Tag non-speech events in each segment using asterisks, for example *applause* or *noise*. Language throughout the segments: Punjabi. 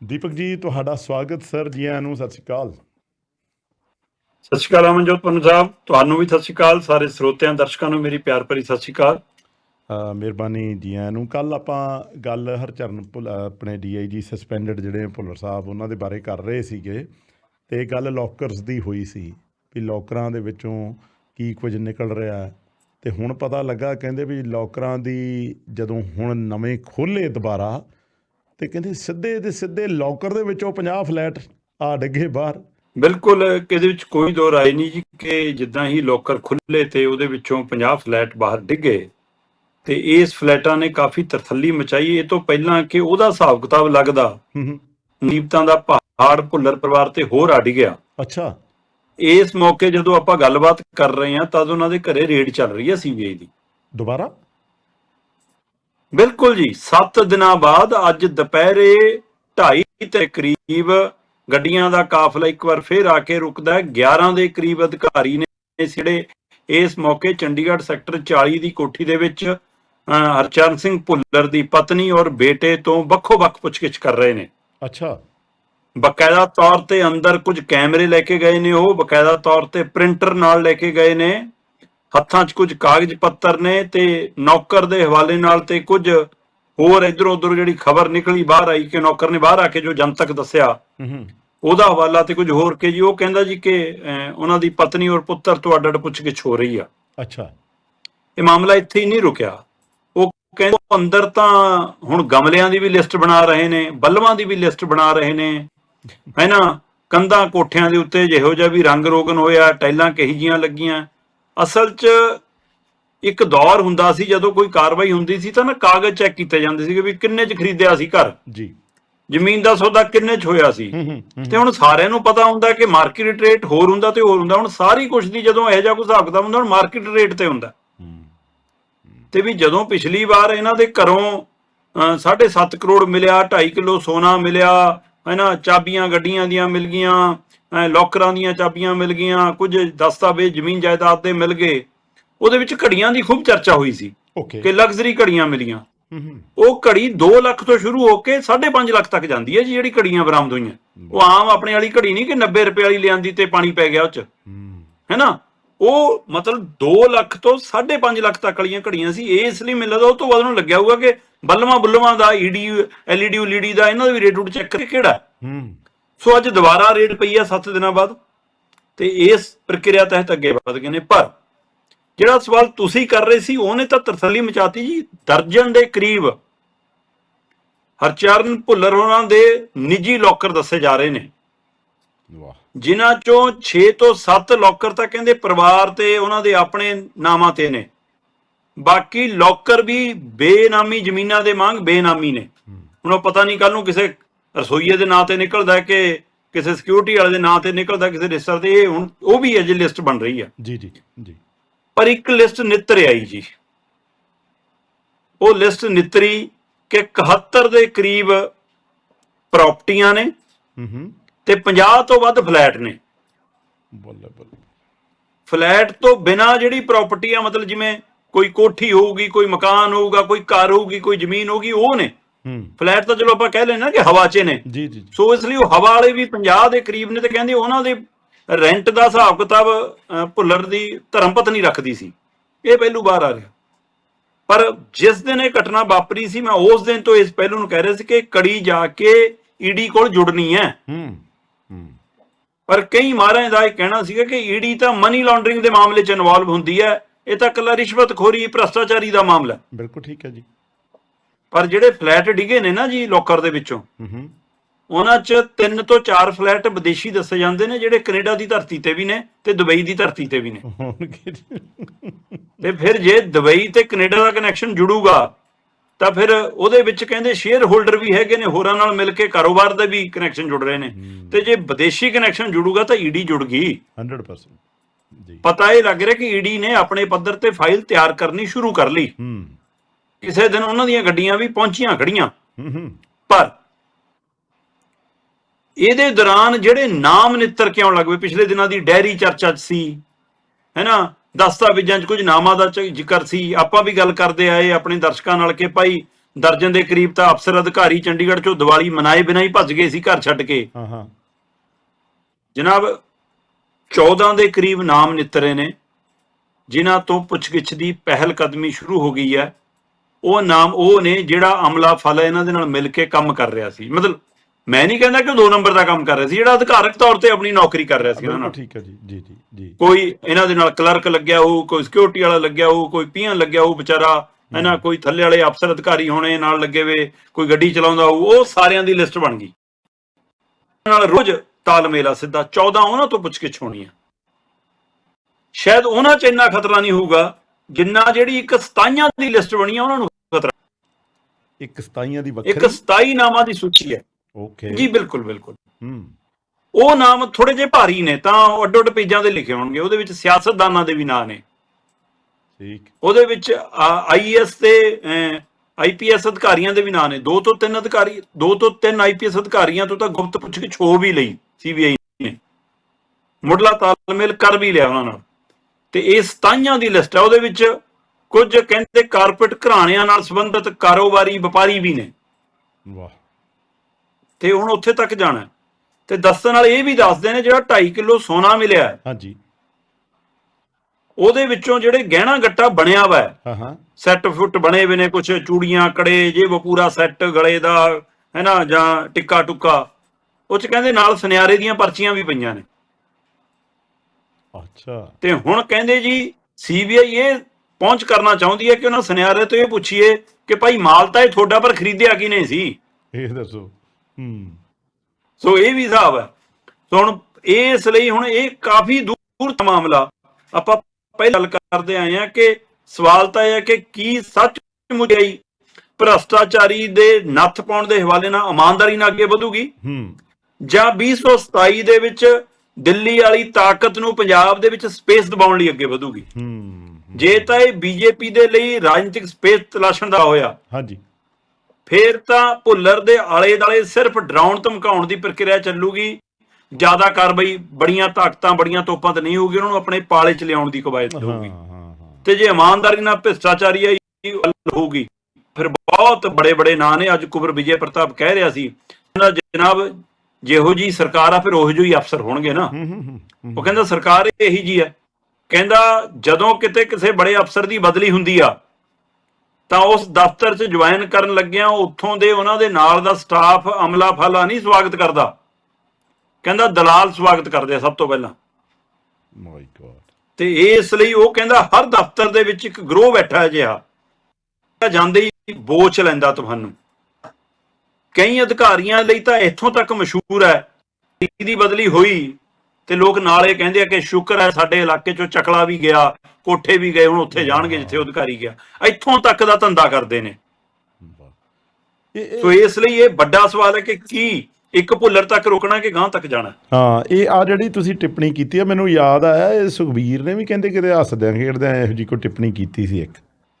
ਦੀਪਕ ਜੀ ਤੁਹਾਡਾ ਸਵਾਗਤ ਸਰ ਜੀ ਆਇਆਂ ਨੂੰ ਸਤਿ ਸ਼੍ਰੀ ਅਕਾਲ। ਸਤਿ ਸ਼੍ਰੀ ਅਕਾਲ ਅਮਨਜੋਤ ਪੰਨੂ ਸਾਹਿਬ ਤੁਹਾਨੂੰ ਵੀ ਸਤਿ ਸ਼੍ਰੀ ਅਕਾਲ ਸਾਰੇ ਸਰੋਤਿਆਂ ਦਰਸ਼ਕਾਂ ਨੂੰ ਮੇਰੀ ਪਿਆਰ ਭਰੀ ਸਤਿ ਸ਼੍ਰੀ ਅਕਾਲ। ਮਿਹਰਬਾਨੀ ਜੀ ਆਇਆਂ ਨੂੰ। ਕੱਲ ਆਪਾਂ ਗੱਲ ਹਰਚਰਨ ਆਪਣੇ ਡੀਆਈਜੀ ਸਸਪੈਂਡਡ ਜਿਹੜੇ ਭੁੱਲਰ ਸਾਹਿਬ ਉਹਨਾਂ ਦੇ ਬਾਰੇ ਕਰ ਰਹੇ ਸੀਗੇ ਤੇ ਗੱਲ ਲੋਕਰਸ ਦੀ ਹੋਈ ਸੀ ਵੀ ਲੋਕਰਾਂ ਦੇ ਵਿੱਚੋਂ ਕੀ ਕੁਝ ਨਿਕਲ ਰਿਹਾ ਹੈ। ਤੇ ਹੁਣ ਪਤਾ ਲੱਗਾ ਕਹਿੰਦੇ ਵੀ ਲੋਕਰਾਂ ਦੀ ਜਦੋਂ ਹੁਣ ਨਵੇਂ ਖੋਲੇ ਦੁਬਾਰਾ ਤੇ ਕਹਿੰਦੇ ਸਿੱਧੇ ਦੇ ਸਿੱਧੇ ਲੋਕਰ ਦੇ ਵਿੱਚੋਂ 50 ਫਲੈਟ ਆ ਡਿੱਗੇ ਬਾਹਰ। ਬਿਲਕੁਲ ਇਹਦੇ ਵਿੱਚ ਕੋਈ ਦੋ ਰਾਏ ਨਹੀਂ ਜੀ ਕਿ ਜਿੱਦਾਂ ਹੀ ਲੋਕਰ ਖੁੱਲੇ ਤੇ ਉਹਦੇ ਵਿੱਚੋਂ 50 ਫਲੈਟ ਬਾਹਰ ਡਿੱਗੇ ਤੇ ਇਸ ਫਲੈਟਾਂ ਨੇ ਕਾਫੀ ਤਰਥੱਲੀ ਮਚਾਈ। ਇਹ ਤੋਂ ਪਹਿਲਾਂ ਕਿ ਉਹਦਾ ਹਿਸਾਬ ਕਿਤਾਬ ਲੱਗਦਾ ਨੀਮਤਾਂ ਦਾ ਪਹਾੜ ਭੁੱਲਰ ਪਰਿਵਾਰ ਤੇ ਹੋਰ ਅੜ ਗਿਆ ਅੱਛਾ। ਇਸ ਮੌਕੇ ਜਦੋਂ ਆਪਾਂ ਗੱਲਬਾਤ ਕਰ ਰਹੇ ਹਾਂ ਤਦ ਉਹਨਾਂ ਦੇ ਘਰੇ ਰੇਡ ਚੱਲ ਰਹੀ ਹੈ ਸੀਬੀਆਈ ਦੀ। ਦੁਬਾਰਾ? ਬਿਲਕੁਲ ਜੀ 7 ਦਿਨਾਂ ਬਾਅਦ ਅੱਜ ਦੁਪਹਿਰੇ 2:30 ਦੇ ਕਰੀਬ ਗੱਡੀਆਂ ਦਾ ਕਾਫਲਾ ਇੱਕ ਵਾਰ ਫੇਰ ਆ ਕੇ ਰੁਕਦਾ ਹੈ। 11 ਦੇ ਕਰੀਬ ਅਧਿਕਾਰੀ ਨੇ ਜਿਹੜੇ ਇਸ ਮੌਕੇ ਚੰਡੀਗੜ੍ਹ ਸੈਕਟਰ 40 ਦੀ ਕੋਠੀ ਦੇ ਵਿੱਚ ਹਰਚਰਨ ਸਿੰਘ ਭੁੱਲਰ ਦੀ ਪਤਨੀ ਔਰ ਬੇਟੇ ਤੋਂ ਵੱਖੋ-ਵੱਖ ਪੁੱਛਗਿੱਛ ਕਰ ਰਹੇ ਨੇ। ਅੱਛਾ। ਬਕਾਇਦਾ ਤੌਰ ਤੇ ਅੰਦਰ ਕੁਝ ਕੈਮਰੇ ਲੈ ਕੇ ਗਏ ਨੇ ਉਹ ਬਕਾਇਦਾ ਤੌਰ ਤੇ ਪ੍ਰਿੰਟਰ ਨਾਲ ਲੈ ਕੇ ਗਏ ਨੇ। ਹੱਥਾਂ 'ਚ ਕੁਝ ਕਾਗਜ਼ ਪੱਤਰ ਨੇ ਤੇ ਨੌਕਰ ਦੇ ਹਵਾਲੇ ਨਾਲ ਤੇ ਕੁਝ ਹੋਰ ਇਧਰੋਂ ਉਧਰ ਜਿਹੜੀ ਖਬਰ ਨਿਕਲੀ ਬਾਹਰ ਆਈ ਕਿ ਨੌਕਰ ਨੇ ਬਾਹਰ ਆ ਕੇ ਜੋ ਜਨਤਕ ਦੱਸਿਆ ਉਹਦਾ ਹਵਾਲਾ ਤੇ ਕੁਝ ਹੋਰ ਕਿ ਜੀ ਉਹ ਕਹਿੰਦਾ ਜੀ ਕਿ ਉਹਨਾਂ ਦੀ ਪਤਨੀ ਔਰ ਪੁੱਤਰ ਤੋਂ ਅੱਡ ਅੱਡ ਪੁੱਛਗਿੱਛ ਹੋ ਰਹੀ ਆ। ਅੱਛਾ। ਇਹ ਮਾਮਲਾ ਇੱਥੇ ਹੀ ਨਹੀਂ ਰੁਕਿਆ। ਉਹ ਕਹਿੰਦੇ ਅੰਦਰ ਤਾਂ ਹੁਣ ਗਮਲਿਆਂ ਦੀ ਵੀ ਲਿਸਟ ਬਣਾ ਰਹੇ ਨੇ ਬੱਲਵਾਂ ਦੀ ਵੀ ਲਿਸਟ ਬਣਾ ਰਹੇ ਨੇ। ਹੈਨਾ ਕੰਧਾਂ ਕੋਠਿਆਂ ਦੇ ਉੱਤੇ ਜਿਹੋ ਜਿਹਾ ਵੀ ਰੰਗ ਰੋਗਨ ਹੋਇਆ ਟੈਲਾਂ ਕਹੀ ਜੀਆਂ ਲੱਗੀਆਂ। ਅਸਲ 'ਚ ਇੱਕ ਦੌਰ ਹੁੰਦਾ ਸੀ ਜਦੋਂ ਕੋਈ ਕਾਰਵਾਈ ਹੁੰਦੀ ਸੀ ਤਾਂ ਨਾ ਕਾਗਜ਼ ਚੈੱਕ ਕੀਤੇ ਜਾਂਦੇ ਸੀਗੇ ਵੀ ਕਿੰਨੇ 'ਚ ਖਰੀਦਿਆ ਸੀ ਘਰ। ਜੀ। ਜ਼ਮੀਨ ਦਾ ਸੌਦਾ ਕਿੰਨੇ 'ਚ ਹੋਇਆ ਸੀ? ਤੇ ਹੁਣ ਸਾਰਿਆਂ ਨੂੰ ਪਤਾ ਹੁੰਦਾ ਕਿ ਮਾਰਕੀਟ ਰੇਟ ਹੋਰ ਹੁੰਦਾ ਤੇ ਹੋਰ ਹੁੰਦਾ। ਹੁਣ ਸਾਰੀ ਕੁਛ ਦੀ ਜਦੋਂ ਇਹੋ ਜਿਹਾ ਕੋਈ ਹਿਸਾਬ ਕਿਤਾਬ ਹੁੰਦਾ ਹੁਣ ਮਾਰਕੀਟ ਰੇਟ ਤੇ ਹੁੰਦਾ। ਤੇ ਵੀ ਜਦੋਂ ਪਿਛਲੀ ਵਾਰ ਇਹਨਾਂ ਦੇ ਘਰੋਂ ਅਹ, ਸਾਢੇ 7 ਕਰੋੜ ਮਿਲਿਆ 2.5 ਕਿਲੋ ਸੋਨਾ ਮਿਲਿਆ ਹੈਨਾ ਚਾਬੀਆਂ ਗੱਡੀਆਂ ਦੀਆਂ ਮਿਲ ਗਈਆਂ ਲੋਕਰਾਂ ਦੀਆਂ ਚਾਬੀਆਂ ਮਿਲ ਗਈਆਂ ਕੁਝ ਦਸਤਾਵੇਜ਼ ਜ਼ਮੀਨ ਜਾਇਦਾਦ ਦੇ ਮਿਲ ਗਏ। ਉਹਦੇ ਵਿੱਚ ਘੜੀਆਂ ਦੀ ਖੂਬ ਚਰਚਾ ਹੋਈ ਸੀ ਕਿ ਲਗਜ਼ਰੀ ਘੜੀਆਂ ਮਿਲੀਆਂ। ਉਹ ਘੜੀ 2 ਲੱਖ ਤੋਂ ਸ਼ੁਰੂ ਹੋ ਕੇ 5.5 ਲੱਖ ਤੱਕ ਜਾਂਦੀ ਹੈ ਜੀ ਜਿਹੜੀ ਘੜੀਆਂ ਬਰਾਮਦ ਹੋਈਆਂ। ਉਹ ਆਮ ਆਪਣੇ ਵਾਲੀ ਘੜੀ ਨਹੀਂ ਕਿ 90 ਰੁਪਏ ਵਾਲੀ ਲਿਆਂਦੀ ਤੇ ਪਾਣੀ ਪੈ ਗਿਆ ਉਹ ਚ। ਹੈਨਾ ਉਹ ਮਤਲਬ 2 ਲੱਖ ਤੋਂ 5.5 ਲੱਖ ਤੱਕ ਵਾਲੀਆਂ ਘੜੀਆਂ ਸੀ। ਇਹ ਇਸ ਲਈ ਮੈਨੂੰ ਲੱਗਦਾ ਉਹ ਤੋਂ ਬਾਅਦ ਨੂੰ ਲੱਗਿਆ ਹੋਊਗਾ ਕਿ ਬੱਲਵਾਂ ਬੁੱਲਵਾਂ ਦਾ ਈਡੀ ਐਲਈਡੀ ਉਲੀਡੀ ਦਾ ਇਹਨਾਂ ਦਾ ਵੀ ਰੇਟ ਰੂਟ ਚੈੱਕ ਕਰਕੇ ਕਿਹੜਾ ਸੋ ਅੱਜ ਦੁਬਾਰਾ ਰੇਟ ਪਈ ਆ 7 ਦਿਨਾਂ ਬਾਅਦ ਤੇ ਇਸ ਪ੍ਰਕਿਰਿਆ ਤਹਿਤ ਅੱਗੇ ਵਧ ਗਏ ਨੇ। ਪਰ ਜਿਹੜਾ ਸਵਾਲ ਤੁਸੀਂ ਕਰ ਰਹੇ ਸੀ ਉਹਨੇ ਤਾਂ ਤਰਸੱਲੀ ਮਚਾਤੀ ਜੀ। ਦਰਜਨ ਦੇ ਕਰੀਬ ਹਰਚਰਨ ਭੁੱਲਰ ਉਹਨਾਂ ਦੇ ਨਿੱਜੀ ਲੋਕਰ ਦੱਸੇ ਜਾ ਰਹੇ ਨੇ। ਵਾਹ। ਜਿਨ੍ਹਾਂ ਚੋਂ 6 ਤੋਂ 7 ਲੋਕਰ ਤਾਂ ਕਹਿੰਦੇ ਪਰਿਵਾਰ ਤੇ ਉਹਨਾਂ ਦੇ ਆਪਣੇ ਨਾਮਾਂ ਤੇ ਨੇ। ਬਾਕੀ ਲੋਕਰ ਵੀ ਬੇਨਾਮੀ ਜ਼ਮੀਨਾਂ ਦੇ ਮੰਗ ਬੇਨਾਮੀ ਨੇ। ਹੁਣ ਪਤਾ ਨਹੀਂ ਕੱਲ ਨੂੰ ਕਿਸੇ ਰਸੋਈਏ ਦੇ ਨਾਂ ਤੇ ਨਿਕਲਦਾ ਕਿ ਕਿਸੇ ਸਿਕਿਉਰਿਟੀ ਵਾਲੇ ਦੇ ਨਾਂ ਤੇ ਨਿਕਲਦਾ ਕਿਸੇ ਰਿਸ਼ਤੇਦਾਰ ਤੇ ਇਹ ਹੁਣ ਉਹ ਵੀ ਅਜੇ ਲਿਸਟ ਬਣ ਰਹੀ ਆ ਜੀ ਜੀ ਜੀ। ਪਰ ਇੱਕ ਲਿਸਟ ਨਿੱਤਰ ਆਈ ਜੀ। ਉਹ ਲਿਸਟ ਨਿੱਤਰੀ ਕਿ 71 ਦੇ ਕਰੀਬ ਪ੍ਰਾਪਰਟੀਆਂ ਨੇ ਹੂੰ ਤੇ 50 ਤੋਂ ਵੱਧ ਫਲੈਟ ਨੇ। ਬੱਲੇ ਬੱਲੇ। ਫਲੈਟ ਤੋਂ ਬਿਨਾ ਜਿਹੜੀ ਪ੍ਰਾਪਰਟੀ ਆ ਮਤਲਬ ਜਿਵੇਂ ਕੋਈ ਕੋਠੀ ਹੋਊਗੀ ਕੋਈ ਮਕਾਨ ਹੋਊਗਾ ਕੋਈ ਘਰ ਹੋਊਗੀ ਕੋਈ ਜ਼ਮੀਨ ਹੋਊਗੀ ਉਹ ਨੇ। ਫਲੈਟ ਤਾਂ ਚਲੋ ਆਪਾਂ ਕਹਿ ਲੈਣਾ ਕਿ ਹਵਾ 'ਚ ਨੇ। ਜੀ ਜੀ ਸੋ ਇਸ ਲਈ ਉਹ ਹਵਾ ਵਾਲੇ ਵੀ 50 ਦੇ ਕਰੀਬ ਨੇ ਤੇ ਕਹਿੰਦੇ ਉਹਨਾਂ ਦੇ ਰੈਂਟ ਦਾ ਹਿਸਾਬ ਕਿਤਾਬ ਭੁੱਲਰ ਦੀ ਧਰਮ ਪਤਨੀ ਰੱਖਦੀ ਸੀ। ਇਹ ਪਹਿਲੂ ਬਾਹਰ ਆ ਰਿਹਾ। ਪਰ ਜਿਸ ਦਿਨ ਇਹ ਘਟਨਾ ਵਾਪਰੀ ਸੀ ਮੈਂ ਉਸ ਦਿਨ ਤੋਂ ਇਸ ਪਹਿਲੂ ਨੂੰ ਕਹਿ ਰਿਹਾ ਸੀ ਕਿ ਕੜੀ ਜਾ ਕੇ ਈਡੀ ਕੋਲ ਜੁੜਨੀ ਹੈ। ਪਰ ਕਈ ਮਾਰਾਂ ਦਾ ਇਹ ਕਹਿਣਾ ਸੀਗਾ ਕਿ ਈਡੀ ਤਾਂ ਮਨੀ ਲਾਂਡਰਿੰਗ ਦੇ ਮਾਮਲੇ 'ਚ ਇਨਵੋਲਵ ਹੁੰਦੀ ਹੈ। ਇਹ ਤਾਂ ਕੱਲਾ ਰਿਸ਼ਵਤਖੋਰੀ ਭ੍ਰਸ਼ਟਾਚਾਰੀ ਦਾ ਮਾਮਲਾ। ਬਿਲਕੁਲ ਠੀਕ ਹੈ ਜੀ। ਪਰ ਜਿਹੜੇ ਫਲੈਟ ਡਿੱਗੇ ਨੇ ਨਾ ਜੀ ਲੋਕਰ ਦੇ ਵਿੱਚੋਂ ਹੂੰ ਉਹਨਾਂ 'ਚ ਤਿੰਨ ਤੋਂ ਚਾਰ ਫਲੈਟ ਵਿਦੇਸ਼ੀ ਦੱਸੇ ਜਾਂਦੇ ਨੇ ਜਿਹੜੇ ਕੈਨੇਡਾ ਦੀ ਧਰਤੀ ਤੇ ਵੀ ਨੇ ਤੇ ਦੁਬਈ ਦੀ ਧਰਤੀ ਤੇ ਵੀ ਨੇ। ਤੇ ਫਿਰ ਜੇ ਦੁਬਈ ਤੇ ਕੈਨੇਡਾ ਦਾ ਕਨੈਕਸ਼ਨ ਜੁੜੂਗਾ ਤਾਂ ਫਿਰ ਉਹਦੇ ਵਿੱਚ ਕਹਿੰਦੇ ਸ਼ੇਅਰ ਹੋਲਡਰ ਵੀ ਹੈਗੇ ਨੇ ਹੋਰਾਂ ਨਾਲ ਮਿਲ ਕੇ ਕਾਰੋਬਾਰ ਦੇ ਵੀ ਕਨੈਕਸ਼ਨ ਜੁੜ ਰਹੇ ਨੇ। ਤੇ ਜੇ ਵਿਦੇਸ਼ੀ ਕਨੈਕਸ਼ਨ ਜੁੜੂਗਾ ਤਾਂ ਈਡੀ ਜੁੜ ਗਈ। 100% ਜੀ। ਪਤਾ ਇਹ ਲੱਗ ਰਿਹਾ ਕਿ ਈਡੀ ਨੇ ਆਪਣੇ ਪੱਧਰ ਤੇ ਫਾਈਲ ਤਿਆਰ ਕਰਨੀ ਸ਼ੁਰੂ ਕਰ ਲਈ। ਹੂੰ। ਕਿਸੇ ਦਿਨ ਉਹਨਾਂ ਦੀਆਂ ਗੱਡੀਆਂ ਵੀ ਪਹੁੰਚੀਆਂ ਖੜੀਆਂ। ਪਰ ਇਹਦੇ ਦੌਰਾਨ ਜਿਹੜੇ ਨਾਮ ਨਿੱਤਰ ਕਿਉਂ ਲੱਗ ਪਏ? ਪਿਛਲੇ ਦਿਨਾਂ ਦੀ ਡੈਰੀ ਚਰਚਾ 'ਚ ਸੀ ਹੈਨਾ ਦਸਤਾਵੇਜ਼ਾਂ 'ਚ ਕੁਝ ਨਾਮਾਂ ਦਾ ਜ਼ਿਕਰ ਸੀ। ਆਪਾਂ ਵੀ ਗੱਲ ਕਰਦੇ ਆਏ ਆਪਣੇ ਦਰਸ਼ਕਾਂ ਨਾਲ ਕਿ ਭਾਈ ਦਰਜਨ ਦੇ ਕਰੀਬ ਤਾਂ ਅਫਸਰ ਅਧਿਕਾਰੀ ਚੰਡੀਗੜ੍ਹ ਚੋਂ ਦੀਵਾਲੀ ਮਨਾਏ ਬਿਨਾਂ ਹੀ ਭੱਜ ਗਏ ਸੀ ਘਰ ਛੱਡ ਕੇ। ਹਾਂ ਹਾਂ। ਜਨਾਬ 14 ਦੇ ਕਰੀਬ ਨਾਮ ਨਿੱਤਰੇ ਨੇ ਜਿਨ੍ਹਾਂ ਤੋਂ ਪੁੱਛਗਿੱਛ ਦੀ ਪਹਿਲ ਕਦਮੀ ਸ਼ੁਰੂ ਹੋ ਗਈ ਹੈ। ਉਹ ਨਾਮ ਉਹ ਨੇ ਜਿਹੜਾ ਅਮਲਾ ਫਲ ਇਹਨਾਂ ਦੇ ਨਾਲ ਮਿਲ ਕੇ ਕੰਮ ਕਰ ਰਿਹਾ ਸੀ। ਮਤਲਬ ਮੈਂ ਨਹੀਂ ਕਹਿੰਦਾ ਕਿ ਉਹ ਦੋ ਨੰਬਰ ਦਾ ਕੰਮ ਕਰ ਰਿਹਾ ਸੀ ਜਿਹੜਾ ਅਧਿਕਾਰਕ ਤੌਰ ਤੇ ਆਪਣੀ ਨੌਕਰੀ ਕਰ ਰਿਹਾ ਸੀ ਇਹਨਾਂ ਨਾਲ। ਠੀਕ ਹੈ ਜੀ ਜੀ ਜੀ ਜੀ। ਕੋਈ ਇਹਨਾਂ ਦੇ ਨਾਲ ਕਲਰਕ ਲੱਗਿਆ ਹੋਊ ਕੋਈ ਸਿਕਿਉਰਿਟੀ ਵਾਲਾ ਲੱਗਿਆ ਹੋਊ ਕੋਈ ਪੀਐਨ ਲੱਗਿਆ ਹੋਊ ਵਿਚਾਰਾ ਹੈ ਨਾ ਕੋਈ ਥੱਲੇ ਵਾਲੇ ਅਫਸਰ ਅਧਿਕਾਰੀ ਹੋਣੇ ਨਾਲ ਲੱਗੇ ਵੇ ਕੋਈ ਗੱਡੀ ਚਲਾਉਂਦਾ ਹੋਊ ਉਹ ਸਾਰਿਆਂ ਦੀ ਲਿਸਟ ਬਣ ਗਈ। ਨਾਲ ਰੋਜ਼ ਤਾਲਮੇਲ ਆ ਸਿੱਧਾ 14 ਉਹਨਾਂ ਤੋਂ ਪੁੱਛਗਿੱਛ ਹੋਣੀ ਆ। ਸ਼ਾਇਦ ਉਹਨਾਂ 'ਚ ਇੰਨਾ ਖਤਰਾ ਨਹੀਂ ਹੋਊਗਾ ਜਿੰਨਾ ਜਿਹੜੀ ਇੱਕ 27 ਦੀ ਲਿਸਟ ਬਣੀ ਆ ਉਹਨਾਂ ਨੂੰ ਇੱਕ 27 ਦੀ ਇੱਕ ਵੱਖਰੀ 27 ਨਾਮਾਂ ਦੀ ਸੂਚੀ ਹੈ। ਓਕੇ। ਜੀ ਬਿਲਕੁਲ ਬਿਲਕੁਲ। ਹੂੰ। ਉਹ ਨਾਮ ਥੋੜੇ ਜਿਹੇ ਭਾਰੀ ਨੇ ਤਾਂ ਉਹ ਅੱਡੋ ਅੱਡ ਪੇਜਾਂ ਤੇ ਲਿਖੇ ਹੋਣਗੇ। ਉਹਦੇ ਵਿੱਚ ਸਿਆਸਤਦਾਨਾਂ ਦੇ ਵੀ ਨਾਂ ਨੇ। ਠੀਕ। ਉਹਦੇ ਵਿੱਚ ਆਈਐਸ ਤੇ ਆਈਪੀਐਸ ਅਧਿਕਾਰੀਆਂ ਦੇ ਵੀ ਨਾਂ ਨੇ। ਦੋ ਤੋਂ ਤਿੰਨ ਅਧਿਕਾਰੀ ਦੋ ਤੋਂ ਤਿੰਨ ਆਈਪੀਐਸ ਅਧਿਕਾਰੀਆਂ ਤੋਂ ਤਾਂ ਗੁਪਤ ਪੁੱਛਗਿੱਛ ਹੋ ਵੀ ਲਈ ਸੀਬੀਆਈ ਨੇ। ਮੁੱਢਲਾ ਤਾਲਮੇਲ ਕਰ ਵੀ ਲਿਆ ਉਹਨਾਂ ਨਾਲ। ਤੇ ਇਹ 27 ਦੀ ਲਿਸਟ ਹੈ। ਉਹਦੇ ਵਿੱਚ ਕੁਝ ਕਹਿੰਦੇ ਕਾਰਪੋਰੇਟ ਘਰਾਣਿਆਂ ਨਾਲ ਸੰਬੰਧਿਤ ਕਾਰੋਬਾਰੀ ਵਪਾਰੀ ਵੀ ਨੇ। ਵਾਹ। ਤੇ ਹੁਣ ਉੱਥੇ ਤੱਕ ਜਾਣਾ। ਤੇ ਦੱਸਣ ਨਾਲ ਇਹ ਵੀ ਦੱਸਦੇ ਨੇ ਜਿਹੜਾ 2.5 ਕਿਲੋ ਸੋਨਾ ਮਿਲਿਆ ਹਾਂਜੀ। ਉਹਦੇ ਵਿੱਚੋਂ ਜਿਹੜੇ ਗਹਿਣਾ ਗੱਟਾ ਬਣਿਆ ਵਾ ਹੈ, ਹਾਂ ਸੈੱਟ ਫੁੱਟ ਬਣੇ ਹੋਏ ਨੇ ਕੁਝ ਚੂੜੀਆਂ ਕੜੇ ਜੇ ਉਹ ਪੂਰਾ ਸੈੱਟ ਗਲੇ ਦਾ ਹੈ ਨਾ ਜਾਂ ਟਿੱਕਾ ਟੁੱਕਾ। ਉਹ ਚ ਕਹਿੰਦੇ ਨਾਲ ਸੁਨਿਆਰੇ ਦੀਆਂ ਪਰਚੀਆਂ ਵੀ ਪਈਆਂ ਨੇ। ਅੱਛਾ। ਤੇ ਹੁਣ ਕਹਿੰਦੇ ਜੀ ਸੀਬੀਆਈ ਇਹ ਪਹੁੰਚ ਕਰਨਾ ਚਾਹੁੰਦੀ ਹੈ ਕਿ ਉਹਨਾਂ ਸੁਨਿਆਰੇ ਤੋਂ ਇਹ ਪੁੱਛੀਏ ਕਿ ਭਾਈ ਮਾਲ ਤਾਂ ਇਹ ਤੁਹਾਡਾ ਪਰ ਖਰੀਦਿਆ ਕਿ ਨਹੀਂ ਸੀ? ਇਹ ਦੱਸੋ। ਹੂੰ। ਸੋ ਇਹ ਵੀ ਹਿਸਾਬ ਹੈ। ਸੋ ਹੁਣ ਇਸ ਲਈ ਹੁਣ ਇਹ ਕਾਫੀ ਦੂਰ ਦਾ ਮਾਮਲਾ। ਆਪਾਂ ਪਹਿਲਾਂ ਗੱਲ ਕਰਦੇ ਆਏ ਆ ਕਿ ਸਵਾਲ ਤਾਂ ਇਹ ਹੈ ਕਿ ਕੀ ਸੱਚ ਮੁਝਾਈ ਭ੍ਰਸ਼ਟਾਚਾਰੀ ਦੇ ਨੱਥ ਪਾਉਣ ਦੇ ਹਵਾਲੇ ਨਾਲ ਇਮਾਨਦਾਰੀ ਨਾਲ ਅੱਗੇ ਵਧੂਗੀ? ਹੂੰ। ਜਾਂ 2027 ਦੇ ਵਿੱਚ ਦਿੱਲੀ ਵਾਲੀ ਤਾਕਤ ਨੂੰ ਪੰਜਾਬ ਦੇ ਵਿੱਚ ਸਪੇਸ ਦਿਵਾਉਣ ਲਈ ਅੱਗੇ ਵਧੂਗੀ? ਹੂੰ। ਜੇ ਤਾਂ ਇਹ ਬੀਜੇਪੀ ਦੇ ਲਈ ਰਾਜਨੀਤਿਕ ਸਪੇਸ ਤਲਾਸ਼ਣ ਦਾ ਹੋਇਆ ਹਾਂਜੀ। ਫੇਰ ਤਾਂ ਭੁੱਲਰ ਦੇ ਆਲੇ ਦਾਲੇ ਸਿਰਫ ਡਰਾਉਣ ਧਮਕਾਉਣ ਦੀ ਪ੍ਰਕਿਰਿਆ ਚੱਲੂਗੀ। ਜ਼ਿਆਦਾ ਕਾਰਵਾਈ ਬੜੀਆਂ ਤਾਕਤਾਂ ਬੜੀਆਂ ਤੋਪਾਂ ਤੇ ਨਹੀਂ ਹੋਊਗੀ ਉਹਨਾਂ ਨੂੰ ਆਪਣੇ ਪਾਲੇ ਚ ਲਿਆਉਣ ਦੀ ਕਵਾਇਦ ਹੋਊਗੀ। ਤੇ ਜੇ ਇਮਾਨਦਾਰੀ ਨਾਲ ਭ੍ਰਿਸ਼ਟਾਚਾਰੀ ਆਈ ਹੋਊਗੀ। ਫਿਰ ਬਹੁਤ ਬੜੇ ਬੜੇ ਨਾਂ ਨੇ ਅੱਜ ਕੁਬਰ ਵਿਜੇ ਪ੍ਰਤਾਪ ਕਹਿ ਰਿਹਾ ਸੀ ਜਨਾਬ ਜਿਹੋ ਜੀ ਸਰਕਾਰ ਆ ਫਿਰ ਉਹੋ ਜਿਹੀ ਅਫਸਰ ਹੋਣਗੇ ਨਾ। ਉਹ ਕਹਿੰਦਾ ਸਰਕਾਰ ਇਹੀ ਜੀ ਹੈ। ਕਹਿੰਦਾ ਜਦੋਂ ਕਿਤੇ ਕਿਸੇ ਬੜੇ ਅਫਸਰ ਦੀ ਬਦਲੀ ਹੁੰਦੀ ਆ ਤਾਂ ਉਸ ਦਫ਼ਤਰ 'ਚ ਜੁਆਇਨ ਕਰਨ ਲੱਗਿਆਂ ਉੱਥੋਂ ਦੇ ਉਹਨਾਂ ਦੇ ਨਾਲ ਦਾ ਸਟਾਫ ਅਮਲਾ ਫਾਲਾ ਨਹੀਂ ਸਵਾਗਤ ਕਰਦਾ। ਕਹਿੰਦਾ ਦਲਾਲ ਸਵਾਗਤ ਕਰਦੇ ਆ ਸਭ ਤੋਂ ਪਹਿਲਾਂ। ਮਾਈ ਗॉड ਤੇ ਇਸ ਲਈ ਉਹ ਕਹਿੰਦਾ ਹਰ ਦਫ਼ਤਰ ਦੇ ਵਿੱਚ ਇੱਕ ਗਰੋਹ ਬੈਠਾ ਹੈ ਜਿਹਾ। ਜਾਂਦੇ ਹੀ ਬੋਚ ਲੈਂਦਾ ਤੁਹਾਨੂੰ। ਕਈ ਅਧਿਕਾਰੀਆਂ ਲਈ ਤਾਂ ਇੱਥੋਂ ਤੱਕ ਮਸ਼ਹੂਰ ਹੈ। ਦੀ ਬਦਲੀ ਹੋਈ ਤੇ ਲੋਕ ਨਾਲੇ ਕਹਿੰਦੇ ਆ ਕਿ ਸ਼ੁਕਰ ਹੈ ਸਾਡੇ ਇਲਾਕੇ ਚੋਂ ਚਕਲਾ ਵੀ ਗਿਆ ਕੋਠੇ ਵੀ ਗਏ ਹੁਣ ਉੱਥੇ ਜਾਣਗੇ ਜਿੱਥੇ ਅਧਿਕਾਰੀ ਗਿਆ। ਇੱਥੋਂ ਤੱਕ ਦਾ ਧੰਦਾ ਕਰਦੇ ਨੇ। ਇਹ ਇਹ- ਸੋ ਇਸ ਲਈ ਇਹ ਵੱਡਾ ਸਵਾਲ ਹੈ ਕਿ ਕੀ ਇੱਕ ਭੁੱਲਰ ਤੱਕ ਰੁਕਣਾ ਕਿ ਗਾਂ ਤੱਕ ਜਾਣਾ? ਹਾਂ ਇਹ ਆ ਜਿਹੜੀ ਤੁਸੀਂ ਟਿੱਪਣੀ ਕੀਤੀ ਆ ਮੈਨੂੰ ਯਾਦ ਆਇਆ ਇਹ ਸੁਖਬੀਰ ਨੇ ਵੀ ਕਹਿੰਦੇ ਕਿਤੇ ਹੱਸਦਿਆਂ ਖੇਡਦਿਆਂ ਇਹੋ ਜੀ ਕੋਈ ਟਿੱਪਣੀ ਕੀਤੀ ਸੀ ਇੱਕ।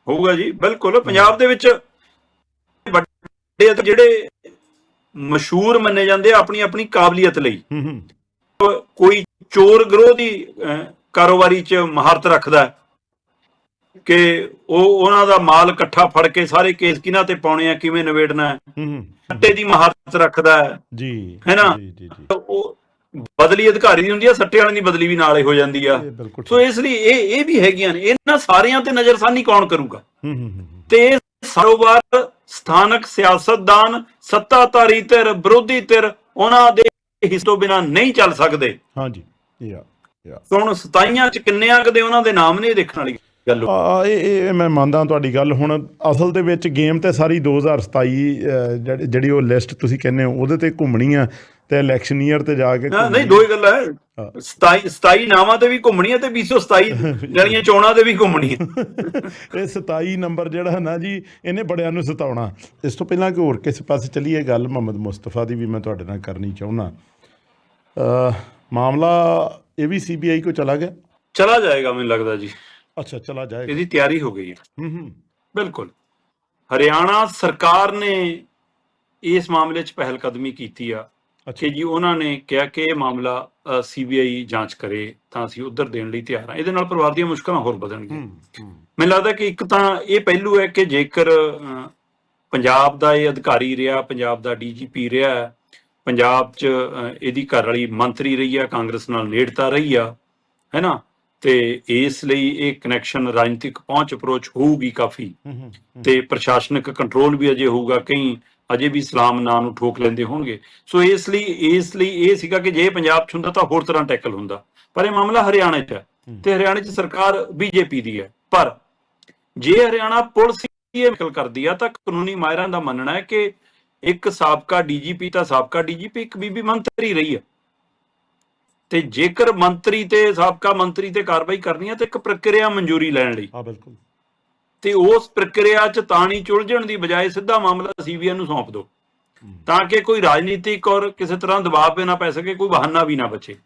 ਹੋਊਗਾ ਜੀ ਬਿਲਕੁਲ। ਪੰਜਾਬ ਦੇ ਵਿੱਚ ਵੱਡੇ ਜਿਹੜੇ ਮਸ਼ਹੂਰ ਮੰਨੇ ਜਾਂਦੇ ਆ ਆਪਣੀ ਆਪਣੀ ਕਾਬਲੀਅਤ ਲਈ। ਹੂੰ ਹੂੰ। ਕੋਈ ਚੋਰ ਗਰੋਹ ਦੀ ਕਾਰੋਬਾਰੀ ਚ ਮਹਾਰਤ ਰੱਖਦਾ ਹੈ ਕਿ ਉਹ ਉਹਨਾਂ ਦਾ ਮਾਲ ਇਕੱਠਾ ਫੜ ਕੇ ਸਾਰੇ ਕੇਸ ਕਿਹਨਾਂ ਤੇ ਪਾਉਣੇ ਆ ਕਿਵੇਂ ਨਿਬੇੜਨਾ ਹੈ? ਹੂੰ ਹੂੰ। ਸੱਟੇ ਦੀ ਮਹਾਰਤ ਰੱਖਦਾ ਹੈ। ਜੀ ਹੈ ਨਾ? ਜੀ ਜੀ ਜੀ। ਉਹ ਬਦਲੀ ਅਧਿਕਾਰੀ ਦੀ ਹੁੰਦੀ ਆ ਸੱਟੇ ਵਾਲਿਆਂ ਦੀ ਬਦਲੀ ਵੀ ਨਾਲੇ ਹੋ ਜਾਂਦੀ ਆ। ਸੋ ਇਸ ਲਈ ਇਹ ਇਹ ਵੀ ਹੈਗੀਆਂ ਨੇ। ਇਹਨਾਂ ਸਾਰਿਆਂ ਤੇ ਨਜ਼ਰਸਾਨੀ ਕੌਣ ਕਰੂਗਾ? ਹੂੰ ਹੂੰ ਹੂੰ ਤੇ ਕਾਰੋਬਾਰ ਸਥਾਨਕ ਸਿਆਸਤਦਾਨ ਸੱਤਾਧਾਰੀ ਧਿਰ ਵਿਰੋਧੀ ਧਿਰ ਉਹਨਾਂ ਦੇ ਹਿੱਸੇ ਤੋਂ ਬਿਨਾ ਨਹੀਂ ਚੱਲ ਸਕਦੇ। ਹਾਂਜੀ ਯਾ ਯਾ ਹੁਣ 27 ਚ ਕਿੰਨਿਆਂ ਕਦੇ ਉਹਨਾਂ ਦੇ ਨਾਮ ਨੇ ਇਹ ਦੇਖਣ ਵਾਲੀ ਗੱਲ? ਆ ਇਹ ਮੈਂ ਮੰਨਦਾ ਤੁਹਾਡੀ ਗੱਲ। ਹੁਣ ਅਸਲ ਦੇ ਵਿੱਚ ਗੇਮ ਤੇ ਸਾਰੀ 2027 ਅਹ, ਜਿਹੜੀ- ਉਹ ਲਿਸਟ ਤੁਸੀਂ ਕਹਿੰਦੇ ਹੋ ਉਹਦੇ ਤੇ ਘੁੰਮਣੀ ਆ ਤੇ ਇਲੈਕਸ਼ਨ ਈਅਰ ਤੇ ਜਾ ਕੇ ਨਹੀਂ ਦੋ ਹੀ ਗੱਲਾਂ ਹੈ ਹਾਂ। 27 27 ਨਾਵਾਂ ਤੇ ਵੀ ਘੁੰਮਣੀ ਹੈ ਤੇ 227 *laughs* ਜਿਹੜੀਆਂ ਚੋਣਾਂ ਤੇ ਵੀ ਘੁੰਮਣੀ ਹੈ *laughs* ਇਹ 27 ਨੰਬਰ ਜਿਹੜਾ ਨਾ ਜੀ ਇਹਨੇ ਬੜਿਆਂ ਨੂੰ ਸਤਾਉਣਾ। ਇਸ ਤੋਂ ਪਹਿਲਾਂ ਕਿ ਹੋਰ ਕਿਸੇ ਪਾਸੇ ਚੱਲੀਏ ਗੱਲ ਮੁਹੰਮਦ ਮੁਸਤਫਾ ਦੀ ਵੀ ਮੈਂ ਤੁਹਾਡੇ ਨਾਲ ਕਰਨੀ ਚਾਹੁੰਦਾ। ਮਾਮਲਾ ਇਹ ਵੀ ਸੀਬੀਆਈ ਕੋ ਚਲਾ ਗਿਆ? ਚਲਾ ਜਾਏਗਾ ਮੈਨੂੰ ਲੱਗਦਾ ਜੀ। ਅੱਛਾ ਚਲਾ ਜਾਏਗਾ। ਇਹਦੀ ਤਿਆਰੀ ਹੋ ਗਈ ਹੈ। ਹੂੰ ਹੂੰ। ਬਿਲਕੁਲ। ਹਰਿਆਣਾ ਸਰਕਾਰ ਨੇ ਇਸ ਮਾਮਲੇ 'ਚ ਪਹਿਲ ਕਦਮੀ ਕੀਤੀ ਆ ਕਿ ਜੀ ਉਹਨਾਂ ਨੇ ਕਿਹਾ ਕਿ ਇਹ ਮਾਮਲਾ ਸੀਬੀਆਈ ਜਾਂਚ ਕਰੇ ਤਾਂ ਅਸੀਂ ਉਧਰ ਦੇਣ ਲਈ ਤਿਆਰ ਹਾਂ। ਇਹਦੇ ਨਾਲ ਪਰਿਵਾਰ ਦੀਆਂ ਮੁਸ਼ਕਲਾਂ ਹੋਰ ਵਧਣਗੀਆਂ। ਮੈਨੂੰ ਲੱਗਦਾ ਕਿ ਇੱਕ ਤਾਂ ਇਹ ਪਹਿਲੂ ਹੈ ਕਿ ਜੇਕਰ ਪੰਜਾਬ ਦਾ ਇਹ ਅਧਿਕਾਰੀ ਰਿਹਾ ਪੰਜਾਬ ਦਾ ਡੀਜੀਪੀ ਰਿਹਾ ਪੰਜਾਬ 'ਚ ਇਹਦੀ ਘਰ ਵਾਲੀ ਮੰਤਰੀ ਰਹੀ ਆ ਕਾਂਗਰਸ ਨਾਲ ਨੇੜਤਾ ਰਹੀ ਆ ਹੈਨਾ ਤੇ ਇਸ ਲਈ ਇਹ ਕਨੈਕਸ਼ਨ ਰਾਜਨੀਤਿਕ ਪਹੁੰਚ ਅਪਰੋਚ ਹੋਊਗੀ ਕਾਫੀ। ਤੇ ਪ੍ਰਸ਼ਾਸਨਿਕ ਕੰਟਰੋਲ ਵੀ ਅਜੇ ਹੋਊਗਾ ਕਈ ਅਜੇ ਵੀ ਇਸਲਾਮ ਨਾਂ ਨੂੰ ਠੋਕ ਲੈਂਦੇ ਹੋਣਗੇ। ਸੋ ਇਸ ਲਈ ਇਸ ਲਈ ਇਹ ਸੀਗਾ ਕਿ ਜੇ ਪੰਜਾਬ 'ਚ ਹੁੰਦਾ ਤਾਂ ਹੋਰ ਤਰ੍ਹਾਂ ਟੈਕਲ ਹੁੰਦਾ। ਪਰ ਇਹ ਮਾਮਲਾ ਹਰਿਆਣਾ 'ਚ ਹੈ। ਤੇ ਹਰਿਆਣਾ 'ਚ ਸਰਕਾਰ ਬੀਜੇਪੀ ਦੀ ਹੈ। ਪਰ ਜੇ ਹਰਿਆਣਾ ਪੁਲਿਸ ਇਹ ਨਕਲ ਕਰਦੀ ਆ ਤਾਂ ਕਾਨੂੰਨੀ ਮਾਹਿਰਾਂ ਦਾ ਮੰਨਣਾ ਹੈ ਕਿ ਇੱਕ ਸਾਬਕਾ ਡੀਜੀਪੀ ਤਾਂ ਸਾਬਕਾ ਡੀਜੀਪੀ ਇੱਕ ਬੀਬੀ ਮੰਤਰੀ ਰਹੀ ਆ ਤੇ ਜੇਕਰ ਮੰਤਰੀ ਤੇ ਸਾਬਕਾ ਮੰਤਰੀ ਤੇ ਕਾਰਵਾਈ ਕਰਨੀ ਹੈ ਤਾਂ ਇੱਕ ਪ੍ਰਕਿਰਿਆ ਮਨਜ਼ੂਰੀ ਲੈਣ ਲਈ। ਹਾਂ ਬਿਲਕੁਲ। ਤੇ ਉਸ ਪ੍ਰਕਿਰਿਆ 'ਚ ਤਾਣੀ ਚੁਲਝਣ ਦੀ ਬਜਾਏ ਸਿੱਧਾ ਮਾਮਲਾ ਸੀਬੀਆਈ ਨੂੰ ਸੌਂਪ ਦਿਓ ਤਾਂ ਕਿ ਕੋਈ ਰਾਜਨੀਤਿਕ ਔਰ ਕਿਸੇ ਤਰ੍ਹਾਂ ਦਬਾਅ ਪੇ ਨਾ ਪੈ ਸਕੇ ਕੋਈ ਬਹਾਨਾ ਵੀ ਨਾ ਬਚੇ।